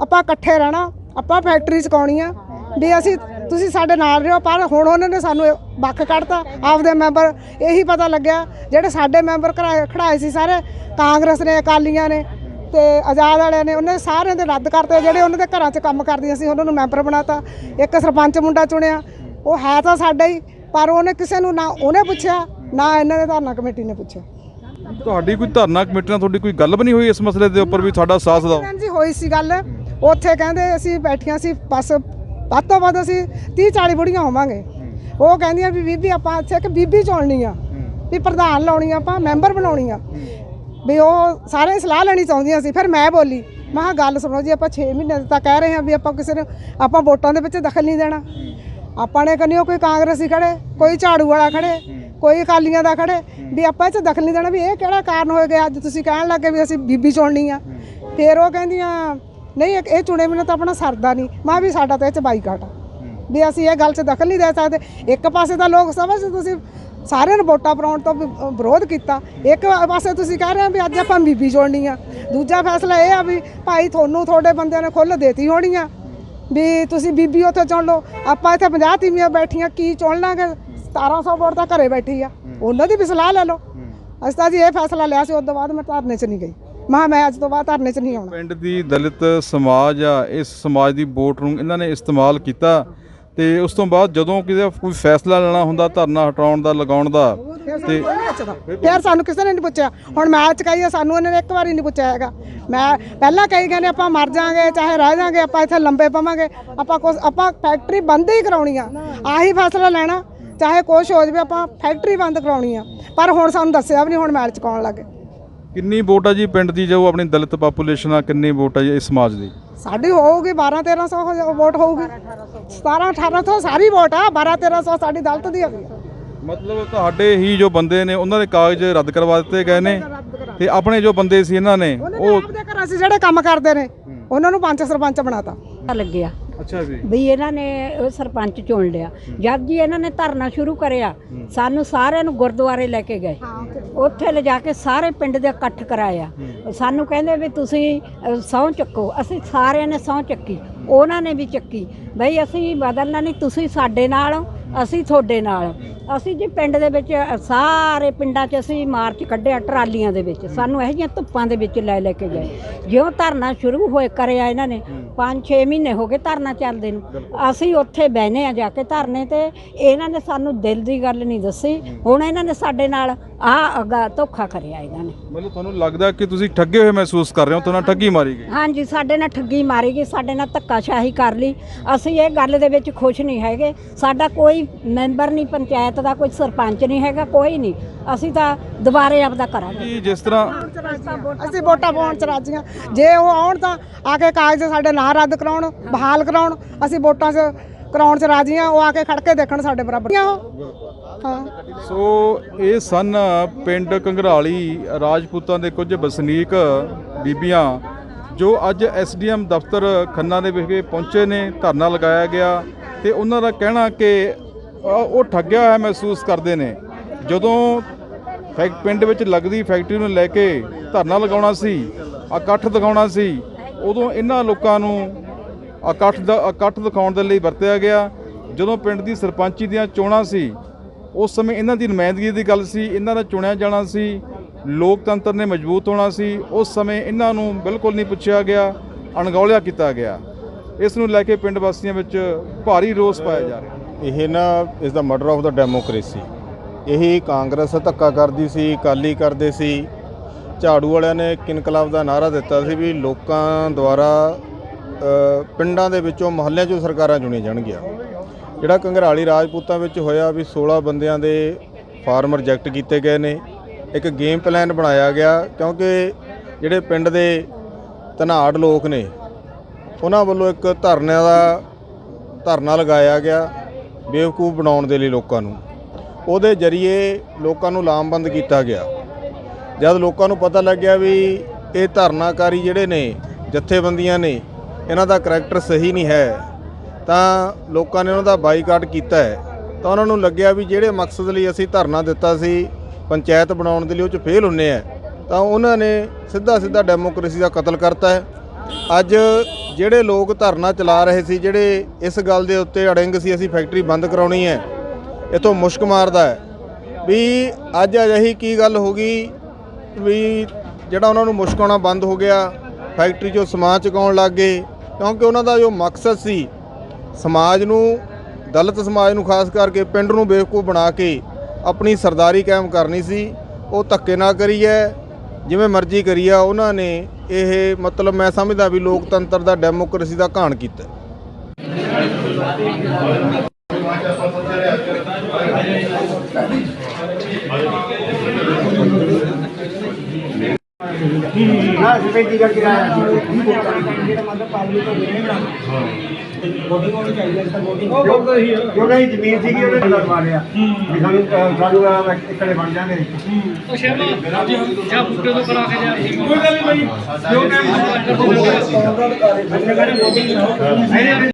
ਆਪਾਂ ਇਕੱਠੇ ਰਹਿਣਾ, ਆਪਾਂ ਫੈਕਟਰੀ ਚਕਾਉਣੀ ਆ, ਵੀ ਅਸੀਂ ਤੁਸੀਂ ਸਾਡੇ ਨਾਲ ਰਹੋ ਪਰ ਹੁਣ ਉਹਨਾਂ ਨੇ ਸਾਨੂੰ ਵੱਖ ਕੱਢਤਾ। ਆਪਦੇ ਮੈਂਬਰ ਇਹੀ ਪਤਾ ਲੱਗਿਆ ਜਿਹੜੇ ਸਾਡੇ ਮੈਂਬਰ ਖੜਾਏ ਸੀ ਸਾਰੇ ਕਾਂਗਰਸ ਨੇ ਅਕਾਲੀਆਂ ਨੇ ਤੇ ਆਜ਼ਾਦ ਵਾਲਿਆਂ ਨੇ ਉਹਨੇ ਸਾਰਿਆਂ ਦੇ ਰੱਦ ਕਰਤੇ। ਜਿਹੜੇ ਉਹਨਾਂ ਦੇ ਘਰਾਂ 'ਚ ਕੰਮ ਕਰਦੀਆਂ ਸੀ ਉਹਨਾਂ ਨੂੰ ਮੈਂਬਰ ਬਣਾਤਾ। ਇੱਕ ਸਰਪੰਚ ਮੁੰਡਾ ਚੁਣਿਆ ਉਹ ਹੈ ਤਾਂ ਸਾਡਾ ਹੀ ਪਰ ਉਹਨੇ ਕਿਸੇ ਨੂੰ ਨਾ ਉਹਨੇ ਪੁੱਛਿਆ ਨਾ ਇਹਨਾਂ ਦੇ ਧਾਰਨਾ ਕਮੇਟੀ ਨੇ ਪੁੱਛਿਆ। ਤੁਹਾਡੀ ਕੋਈ ਧਰਨਾ ਕਮੇਟੀ ਨਾਲ ਤੁਹਾਡੀ ਕੋਈ ਗੱਲ ਵੀ ਨਹੀਂ ਹੋਈ ਇਸ ਮਸਲੇ ਦੇ ਉੱਪਰ ਵੀ ਤੁਹਾਡਾ ਸਾਥ ਦਿਓ? ਜੀ ਹੋਈ ਸੀ ਗੱਲ। ਉੱਥੇ ਕਹਿੰਦੇ ਅਸੀਂ ਬੈਠੀਆਂ ਸੀ ਬਸ ਵੱਧ ਤੋਂ ਵੱਧ ਅਸੀਂ 30 40 ਬੁੜੀਆਂ ਹੋਵਾਂਗੇ। ਉਹ ਕਹਿੰਦੀਆਂ ਵੀ ਬੀਬੀ ਆਪਾਂ ਇੱਥੇ ਇੱਕ ਬੀਬੀ ਚੁਣਨੀ ਆ ਵੀ ਪ੍ਰਧਾਨ ਲਾਉਣੀ ਆ ਆਪਾਂ ਮੈਂਬਰ ਬਣਾਉਣੀ ਆ। ਵੀ ਉਹ ਸਾਰੇ ਸਲਾਹ ਲੈਣੀ ਚਾਹੁੰਦੀਆਂ ਸੀ ਫਿਰ ਮੈਂ ਬੋਲੀ ਮੈਂ ਕਿਹਾ ਗੱਲ ਸੁਣੋ ਜੀ ਆਪਾਂ 6 ਮਹੀਨੇ ਤਾਂ ਕਹਿ ਰਹੇ ਹਾਂ ਵੀ ਆਪਾਂ ਕਿਸੇ ਨੂੰ ਆਪਾਂ ਵੋਟਾਂ ਦੇ ਵਿੱਚ ਦਖਲ ਨਹੀਂ ਦੇਣਾ। ਆਪਾਂ ਨੇ ਕੰਨਿਓ ਕੋਈ ਕਾਂਗਰਸੀ ਖੜੇ ਕੋਈ ਝਾੜੂ ਵਾਲਾ ਖੜੇ ਕੋਈ ਅਕਾਲੀਆਂ ਦਾ ਖੜੇ ਵੀ ਆਪਾਂ ਇਹ ਚ ਦਖਲ ਨਹੀਂ ਦੇਣਾ ਵੀ ਇਹ ਕਿਹੜਾ ਕਾਰਨ ਗਿਆ ਅੱਜ ਤੁਸੀਂ ਕਹਿਣ ਲੱਗੇ ਵੀ ਅਸੀਂ ਬੀਬੀ ਚੁਣਨੀ ਆ। ਫਿਰ ਉਹ ਕਹਿੰਦੀਆਂ ਨਹੀਂ ਇਹ ਇਹ ਚੁਣੇ ਮੈਨੂੰ ਤਾਂ ਆਪਣਾ ਸਰਦਾ ਨਹੀਂ। ਮੈਂ ਵੀ ਸਾਡਾ ਤਾਂ ਇਹ ਚ ਬਾਈਕਾਟ ਆ। ਵੀ ਅਸੀਂ ਇਹ ਗੱਲ 'ਚ ਦਖਲ ਨਹੀਂ ਦੇ ਸਕਦੇ। ਇੱਕ ਪਾਸੇ ਤਾਂ ਲੋਕ 'ਚ ਤੁਸੀਂ ਸਾਰਿਆਂ ਨੂੰ ਵੋਟਾਂ ਪਾਉਣ ਤੋਂ ਵਿਰੋਧ ਕੀਤਾ। ਇੱਕ ਪਾਸੇ ਤੁਸੀਂ ਕਹਿ ਰਹੇ ਹੋ ਵੀ ਅੱਜ ਆਪਾਂ ਬੀਬੀ ਚੁਣਨੀ ਆ। ਦੂਜਾ ਫੈਸਲਾ ਇਹ ਆ ਵੀ ਭਾਈ ਤੁਹਾਨੂੰ ਤੁਹਾਡੇ ਬੰਦਿਆਂ ਨੇ ਖੁੱਲ੍ਹ ਦੇਤੀ ਹੋਣੀ ਆ। ਵੀ ਤੁਸੀਂ ਬੀਬੀ ਉੱਥੇ ਚੁਣ ਲਓ। ਆਪਾਂ ਇੱਥੇ 50 ਤੀਵੀਆਂ ਬੈਠੀਆਂ ਕੀ ਚੁਣ ਲਾਂਗੇ 1700 ਵੋਟ ਤਾਂ ਘਰੇ ਬੈਠੀ ਆ। ਉਹਨਾਂ ਦੀ ਵੀ ਸਲਾਹ ਲੈ ਲਓ। ਅਸੀਂ ਤਾਂ ਜੀ ਇਹ ਫੈਸਲਾ ਲਿਆ ਸੀ ਉਸ ਤੋਂ ਬਾਅਦ ਮੈਂ ਧਰਨੇ 'ਚ ਨਹੀਂ ਗਈ। ਮੈਂ ਮੈਂ ਅੱਜ ਤੋਂ ਬਾਅਦ ਧਰਨੇ 'ਚ ਨਹੀਂ ਆਉਣਾ। ਪਿੰਡ ਦੀ ਦਲਿਤ ਸਮਾਜ ਆ ਇਸ ਸਮਾਜ ਦੀ ਵੋਟ ਨੂੰ ਇਹਨਾਂ ਨੇ ਇਸਤੇਮਾਲ ਕੀਤਾ ਤੇ ਉਸ ਤੋਂ ਬਾਅਦ ਜਦੋਂ ਕਿਸੇ ਕੋਈ ਫੈਸਲਾ ਲੈਣਾ ਹੁੰਦਾ ਧਰਨਾ ਹਟਾਉਣ ਦਾ ਲਗਾਉਣ ਦਾ ਤੇ ਫਿਰ ਸਾਨੂੰ ਕਿਸੇ ਨੇ ਨਹੀਂ ਪੁੱਛਿਆ। ਹੁਣ ਮੈਂ ਚਕਾਈ ਸਾਨੂੰ ਇਹਨਾਂ ਨੇ ਇੱਕ ਵਾਰੀ ਨਹੀਂ ਪੁੱਛਿਆ ਹੈਗਾ। ਮੈਂ ਪਹਿਲਾਂ ਕਹੀ ਗਏ ਨੇ ਆਪਾਂ ਮਰ ਜਾਾਂਗੇ ਚਾਹੇ ਰਹਿ ਜਾਾਂਗੇ ਆਪਾਂ ਇੱਥੇ ਲੰਬੇ ਪਵਾਂਗੇ। ਆਪਾਂ ਕੁਛ ਆਪਾਂ ਫੈਕਟਰੀ ਬੰਦ ਹੀ ਕਰਾਉਣੀ ਆ। ਆਹੀ ਫੈਸਲਾ ਲੈਣਾ। ਚਾਹੇ ਕੁਛ ਹੋ ਜਾਵੇ ਆਪਾਂ ਫੈਕਟਰੀ ਬੰਦ ਕਰਾਉਣੀ ਆ। ਪਰ ਹੁਣ ਸਾਨੂੰ ਦੱਸਿਆ ਵੀ ਨਹੀਂ ਹੁਣ ਮੈਲ ਚਕਾਉਣ ਲੱਗੇ। ਕਿੰਨੀ ਵੋਟ ਆ ਜੀ ਪਿੰਡ ਦੀ ਜੋ ਆਪਣੀ ਦਲਿਤ ਪਾਪੂਲੇਸ਼ਨ ਆ ਕਿੰਨੀ ਵੋਟ ਆ ਜੀ ਇਸ ਸਮਾਜ ਦੀ? ਸਾਡੀ ਹੋਊਗੀ 12 1300 ਹੋ- ਵੋਟ ਹੋਊਗੀ। 17 1800 ਸਾਰੀ ਵੋਟ ਆ 12 1300 ਸਾਡੀ ਦਲਤ ਦੀ ਹੈਗੀ ਆ। ਮਤਲਬ ਤੁਹਾਡੇ ਹੀ ਜੋ ਬੰਦੇ ਨੇ ਉਹਨਾਂ ਦੇ ਕਾਗਜ਼ ਰੱਦ ਕਰਵਾ ਦਿੱਤੇ ਗਏ ਨੇ। ਤੇ ਆਪਣੇ ਜੋ ਬੰਦੇ ਸੀ ਇਹਨਾਂ ਨੇ ਉਹਨਾਂ ਨੇ ਆਪਦੇ ਘਰਾਂ 'ਚ ਜਿਹੜੇ ਕੰਮ ਕਰਦੇ ਨੇ ਉਹਨਾਂ ਨੂੰ ਪੰਚ ਸਰਪੰਚ ਬਣਾਤਾ। ਲੱਗਿਆ। ਅੱਛਾ ਜੀ। ਵੀ ਇਹਨਾਂ ਨੇ ਉਹ ਸਰਪੰਚ ਚੁਣ ਲਿਆ। ਜਦ ਜੀ ਇਹਨਾਂ ਨੇ ਧਰਨਾ ਸ਼ੁਰੂ ਕਰਿਆ ਸਾਨੂੰ ਸਾਰਿਆਂ ਨੂੰ ਗੁਰਦੁਆਰੇ ਲੈ ਕੇ ਗਏ। ਉੱਥੇ। ਲਿਜਾ ਕੇ ਸਾਰੇ ਪਿੰਡ ਦੇ ਇਕੱਠ ਕਰਾਇਆ। ਸਾਨੂੰ ਕਹਿੰਦੇ ਵੀ ਤੁਸੀਂ ਸਹੁੰ ਚੱਕੋ। ਅਸੀਂ ਸਾਰਿਆਂ ਨੇ ਸਹੁੰ ਚੱਕੀ। ਉਹਨਾਂ ਨੇ ਵੀ ਚੱਕੀ। ਬਈ ਅਸੀਂ ਬਦਲਣਾ ਨਹੀਂ ਤੁਸੀਂ ਸਾਡੇ ਨਾਲ ਹੋ, ਅਸੀਂ ਤੁਹਾਡੇ ਨਾਲ। ਅਸੀਂ ਜੀ ਪਿੰਡ ਦੇ ਵਿੱਚ ਸਾਰੇ ਪਿੰਡਾਂ 'ਚ ਅਸੀਂ ਮਾਰਚ ਕੱਢਿਆ ਟਰਾਲੀਆਂ ਦੇ ਵਿੱਚ। ਸਾਨੂੰ ਇਹੋ ਜਿਹੀਆਂ ਧੁੱਪਾਂ ਦੇ ਵਿੱਚ ਲੈ ਲੈ ਕੇ ਗਏ। ਜਿਉਂ ਧਰਨਾ ਸ਼ੁਰੂ ਹੋਏ ਕਰਿਆ ਇਹਨਾਂ ਨੇ 5-6 ਮਹੀਨੇ ਹੋ ਗਏ ਧਰਨਾ ਚੱਲਦੇ ਨੂੰ। ਅਸੀਂ ਉੱਥੇ ਬਹਿਨੇ ਆ ਜਾ ਕੇ ਧਰਨੇ ਤੇ। ਇਹਨਾਂ ਨੇ ਸਾਨੂੰ ਦਿਲ ਦੀ ਗੱਲ ਨਹੀਂ ਦੱਸੀ। ਹੁਣ ਇਹਨਾਂ ਨੇ ਸਾਡੇ ਨਾਲ ਆ ਅਗਾ ਧੋਖਾ ਕਰਿਆ ਇਹਨਾਂ ਨੇ। ਮਤਲਬ ਤੁਹਾਨੂੰ ਲੱਗਦਾ ਕਿ ਤੁਸੀਂ ਠੱਗੇ ਹੋਏ ਮਹਿਸੂਸ ਕਰ ਰਹੇ ਹੋ ਤੁਹਾਨੂੰ ਠੱਗੀ ਮਾਰੀ ਗਈ? ਹਾਂਜੀ ਸਾਡੇ ਨਾਲ ਠੱਗੀ ਮਾਰੀ ਗਈ ਸਾਡੇ ਨਾਲ ਧੱਕਾਸ਼ਾਹੀ ਕਰ ਲਈ। ਅਸੀਂ ਇਹ ਗੱਲ ਦੇ ਵਿੱਚ ਖੁਸ਼ ਨਹੀਂ ਹੈਗੇ। ਸਾਡਾ ਕੋਈ ਮੈਂਬਰ ਨਹੀਂ ਪੰਚਾਇਤ ਦਾ ਕੋਈ ਸਰਪੰਚ ਨਹੀਂ ਹੈਗਾ ਕੋਈ ਨਹੀਂ। ਅਸੀਂ ਤਾਂ ਦੁਬਾਰੇ ਆਪਦਾ ਕਰਾਂਗੇ ਕਿ ਜਿਸ ਤਰ੍ਹਾਂ ਅਸੀਂ ਵੋਟਾਂ ਪਾਉਣ ਚ ਰਾਜੀਆਂ ਜੇ ਉਹ ਆਉਣ ਤਾਂ ਆ ਕੇ ਕਾਗਜ਼ ਸਾਡੇ ਨਾਂ ਰੱਦ ਕਰਾਉਣ ਬਹਾਲ ਕਰਾਉਣ। ਅਸੀਂ ਵੋਟਾਂ 'ਚ ਕਰਾਉਣ ਚ ਰਾਜੀਆਂ ਉਹ ਆ ਕੇ ਖੜ ਕੇ ਦੇਖਣ ਸਾਡੇ ਬਰਾਬਰ। ਉਹ ਸੋ ਇਹ ਸਨ ਪਿੰਡ ਕੰਗਰਾਲੀ, ਰਾਜਪੂਤਾਂ ਦੇ ਕੁਝ ਵਸਨੀਕ ਬੀਬੀਆਂ, ਜੋ ਅੱਜ ਐਸਡੀਐਮ ਦਫ਼ਤਰ ਖੰਨਾ ਦੇ ਵਿਖੇ ਪਹੁੰਚੇ ਨੇ, ਧਰਨਾ ਲਗਾਇਆ ਗਿਆ ਤੇ ਉਹਨਾਂ ਦਾ ਕਹਿਣਾ ਕਿ ਉਹ ਠੱਗਿਆ ਹੋਇਆ ਮਹਿਸੂਸ ਕਰਦੇ ਨੇ। ਜਦੋਂ ਫੈਕ, ਪਿੰਡ ਵਿੱਚ ਲੱਗਦੀ ਫੈਕਟਰੀ ਨੂੰ ਲੈ ਕੇ ਧਰਨਾ ਲਗਾਉਣਾ ਸੀ, ਇਕੱਠ ਦਿਖਾਉਣਾ ਸੀ, ਉਦੋਂ ਇਹਨਾਂ ਲੋਕਾਂ ਨੂੰ ਇਕੱਠ ਦਾ, ਇਕੱਠ ਦਿਖਾਉਣ ਦੇ ਲਈ ਵਰਤਿਆ ਗਿਆ। ਜਦੋਂ ਪਿੰਡ ਦੀ ਸਰਪੰਚੀ ਦੀਆਂ ਚੋਣਾਂ ਸੀ ਉਸ ਸਮੇਂ ਇਹਨਾਂ ਦੀ ਨੁਮਾਇੰਦਗੀ ਦੀ ਗੱਲ ਸੀ, ਇਹਨਾਂ ਦਾ ਚੁਣਿਆ ਜਾਣਾ ਸੀ, ਲੋਕਤੰਤਰ ਨੇ ਮਜ਼ਬੂਤ ਹੋਣਾ ਸੀ, ਉਸ ਸਮੇਂ ਇਹਨਾਂ ਨੂੰ ਬਿਲਕੁਲ ਨਹੀਂ ਪੁੱਛਿਆ ਗਿਆ, ਅਣਗੌਲਿਆ ਕੀਤਾ ਗਿਆ। ਇਸ ਨੂੰ ਲੈ ਕੇ ਪਿੰਡ ਵਾਸੀਆਂ ਵਿੱਚ ਭਾਰੀ ਰੋਸ ਪਾਇਆ ਜਾ ਰਿਹਾ। ਇਹ ਨਾ, ਇਸ ਦਾ ਮਰਡਰ ਆਫ ਦਾ ਡੈਮੋਕ੍ਰੇਸੀ ਇਹੀ ਕਾਂਗਰਸ ਧੱਕਾ ਕਰਦੀ ਸੀ, ਅਕਾਲੀ ਕਰਦੇ ਸੀ। ਝਾੜੂ ਵਾਲਿਆਂ ਨੇ ਇੱਕ ਇਨਕਲਾਬ ਦਾ ਨਾਅਰਾ ਦਿੱਤਾ ਸੀ ਵੀ ਲੋਕਾਂ ਦੁਆਰਾ ਪਿੰਡਾਂ ਦੇ ਵਿੱਚੋਂ ਮੁਹੱਲਿਆਂ 'ਚੋਂ ਸਰਕਾਰਾਂ ਚੁਣੀਆਂ ਜਾਣਗੀਆਂ। ਜਿਹੜਾ ਕੰਗਰਾਲੀ ਰਾਜਪੂਤਾਂ ਵਿੱਚ ਹੋਇਆ ਵੀ 16 ਬੰਦਿਆਂ ਦੇ ਫਾਰਮ ਰਿਜੈਕਟ ਕੀਤੇ ਗਏ ਨੇ, ਇੱਕ ਗੇਮ ਪਲਾਨ ਬਣਾਇਆ ਗਿਆ ਕਿਉਂਕਿ ਜਿਹੜੇ ਪਿੰਡ ਦੇ ਧਨਾੜ ਲੋਕ ਨੇ, ਉਹਨਾਂ ਵੱਲੋਂ ਇੱਕ ਧਰਨਿਆਂ ਦਾ ਧਰਨਾ ਲਗਾਇਆ ਗਿਆ ਬੇਵਕੂਫ ਬਣਾਉਣ ਦੇ ਲਈ ਲੋਕਾਂ ਨੂੰ। ਉਹਦੇ ਜ਼ਰੀਏ ਲੋਕਾਂ ਨੂੰ ਲਾਮਬੰਦ ਕੀਤਾ ਗਿਆ। ਜਦ ਲੋਕਾਂ ਨੂੰ ਪਤਾ ਲੱਗਿਆ ਵੀ ਇਹ ਧਰਨਾਕਾਰੀ ਜਿਹੜੇ ਨੇ, ਜਥੇਬੰਦੀਆਂ ਨੇ, ਇਹਨਾਂ ਦਾ ਕਰੈਕਟਰ ਸਹੀ ਨਹੀਂ ਹੈ ਤਾਂ ਲੋਕਾਂ ਨੇ ਉਹਨਾਂ ਦਾ ਬਾਈਕਾਟ ਕੀਤਾ ਹੈ। ਤਾਂ ਉਹਨਾਂ ਨੂੰ ਲੱਗਿਆ ਵੀ ਜਿਹੜੇ ਮਕਸਦ ਲਈ ਅਸੀਂ ਧਰਨਾ ਦਿੱਤਾ ਸੀ, ਪੰਚਾਇਤ ਬਣਾਉਣ ਦੇ ਲਈ ਉਹ ਚ ਫੇਲ ਹੁੰਨੇ ਆ। ਤਾਂ ਉਹਨਾਂ ਨੇ ਸਿੱਧਾ ਸਿੱਧਾ ਡੈਮੋਕ੍ਰੇਸੀ ਦਾ ਕਤਲ ਕਰਤਾ ਹੈ। ਅੱਜ ਜਿਹੜੇ ਲੋਕ ਧਰਨਾ ਚਲਾ ਰਹੇ ਸੀ, ਜਿਹੜੇ ਇਸ ਗੱਲ ਦੇ ਉੱਤੇ ਅੜਿੰਗ ਸੀ, ਅਸੀਂ ਫੈਕਟਰੀ ਬੰਦ ਕਰਾਉਣੀ ਹੈ। ਇਥੋਂ ਮੁਸ਼ਕ ਮਾਰਦਾ ਹੈ ਵੀ ਅੱਜ ਅਜਿਹੀ ਕੀ ਗੱਲ ਹੋ ਗਈ ਵੀ ਜਿਹੜਾ ਉਹਨਾਂ ਨੂੰ ਮੁਸ਼ਕ ਆਉਣਾ ਬੰਦ ਹੋ ਗਿਆ ਫੈਕਟਰੀ 'ਚੋਂ ਸਮਾਨ ਚੁਕਾਉਣ ਲੱਗ ਗਏ। ਕਿਉਂਕਿ ਉਹਨਾਂ ਦਾ ਜੋ ਮਕਸਦ ਸੀ ਸਮਾਜ ਨੂੰ, ਦਲਿਤ ਸਮਾਜ ਨੂੰ ਖਾਸ ਕਰਕੇ ਪਿੰਡ ਨੂੰ ਬੇਵਕੂਫ ਬਣਾ ਕੇ ਆਪਣੀ ਸਰਦਾਰੀ ਕਾਇਮ ਕਰਨੀ ਸੀ। ਉਹ ਧੱਕੇ ਨਾ ਕਰੀ ਹੈ, ਜਿਵੇਂ ਮਰਜ਼ੀ ਕਰੀ ਆ, ਉਹਨਾਂ ਨੇ ਇਹ ਮਤਲਬ ਮੈਂ ਸਮਝਦਾ ਵੀ ਲੋਕਤੰਤਰ ਦਾ ਡੈਮੋਕ੍ਰੇਸੀ ਦਾ ਘਾਣ ਕੀਤਾ। ਉਹਨਾਂ ਦੀ ਜ਼ਮੀਨ ਸੀਗੀ ਉਹਨੇ ਲਗਵਾ ਲਿਆ। ਵੀ ਸਾਨੂੰ ਸਾਨੂੰ ਆਹ ਇਕੱਲੇ ਬਣ ਜਾਣਗੇ ਉਹ ਸ਼ਰਮਾ ਜੀ ਜਾਂ ਬੁੱਟੇ ਤੋਂ ਕਰਾ ਕੇ ਜਾ ਕੋਈ ਗੱਲ ਨਹੀਂ ਬਾਈ ਜੋ ਟਾਈਮ ਇਹਨੇ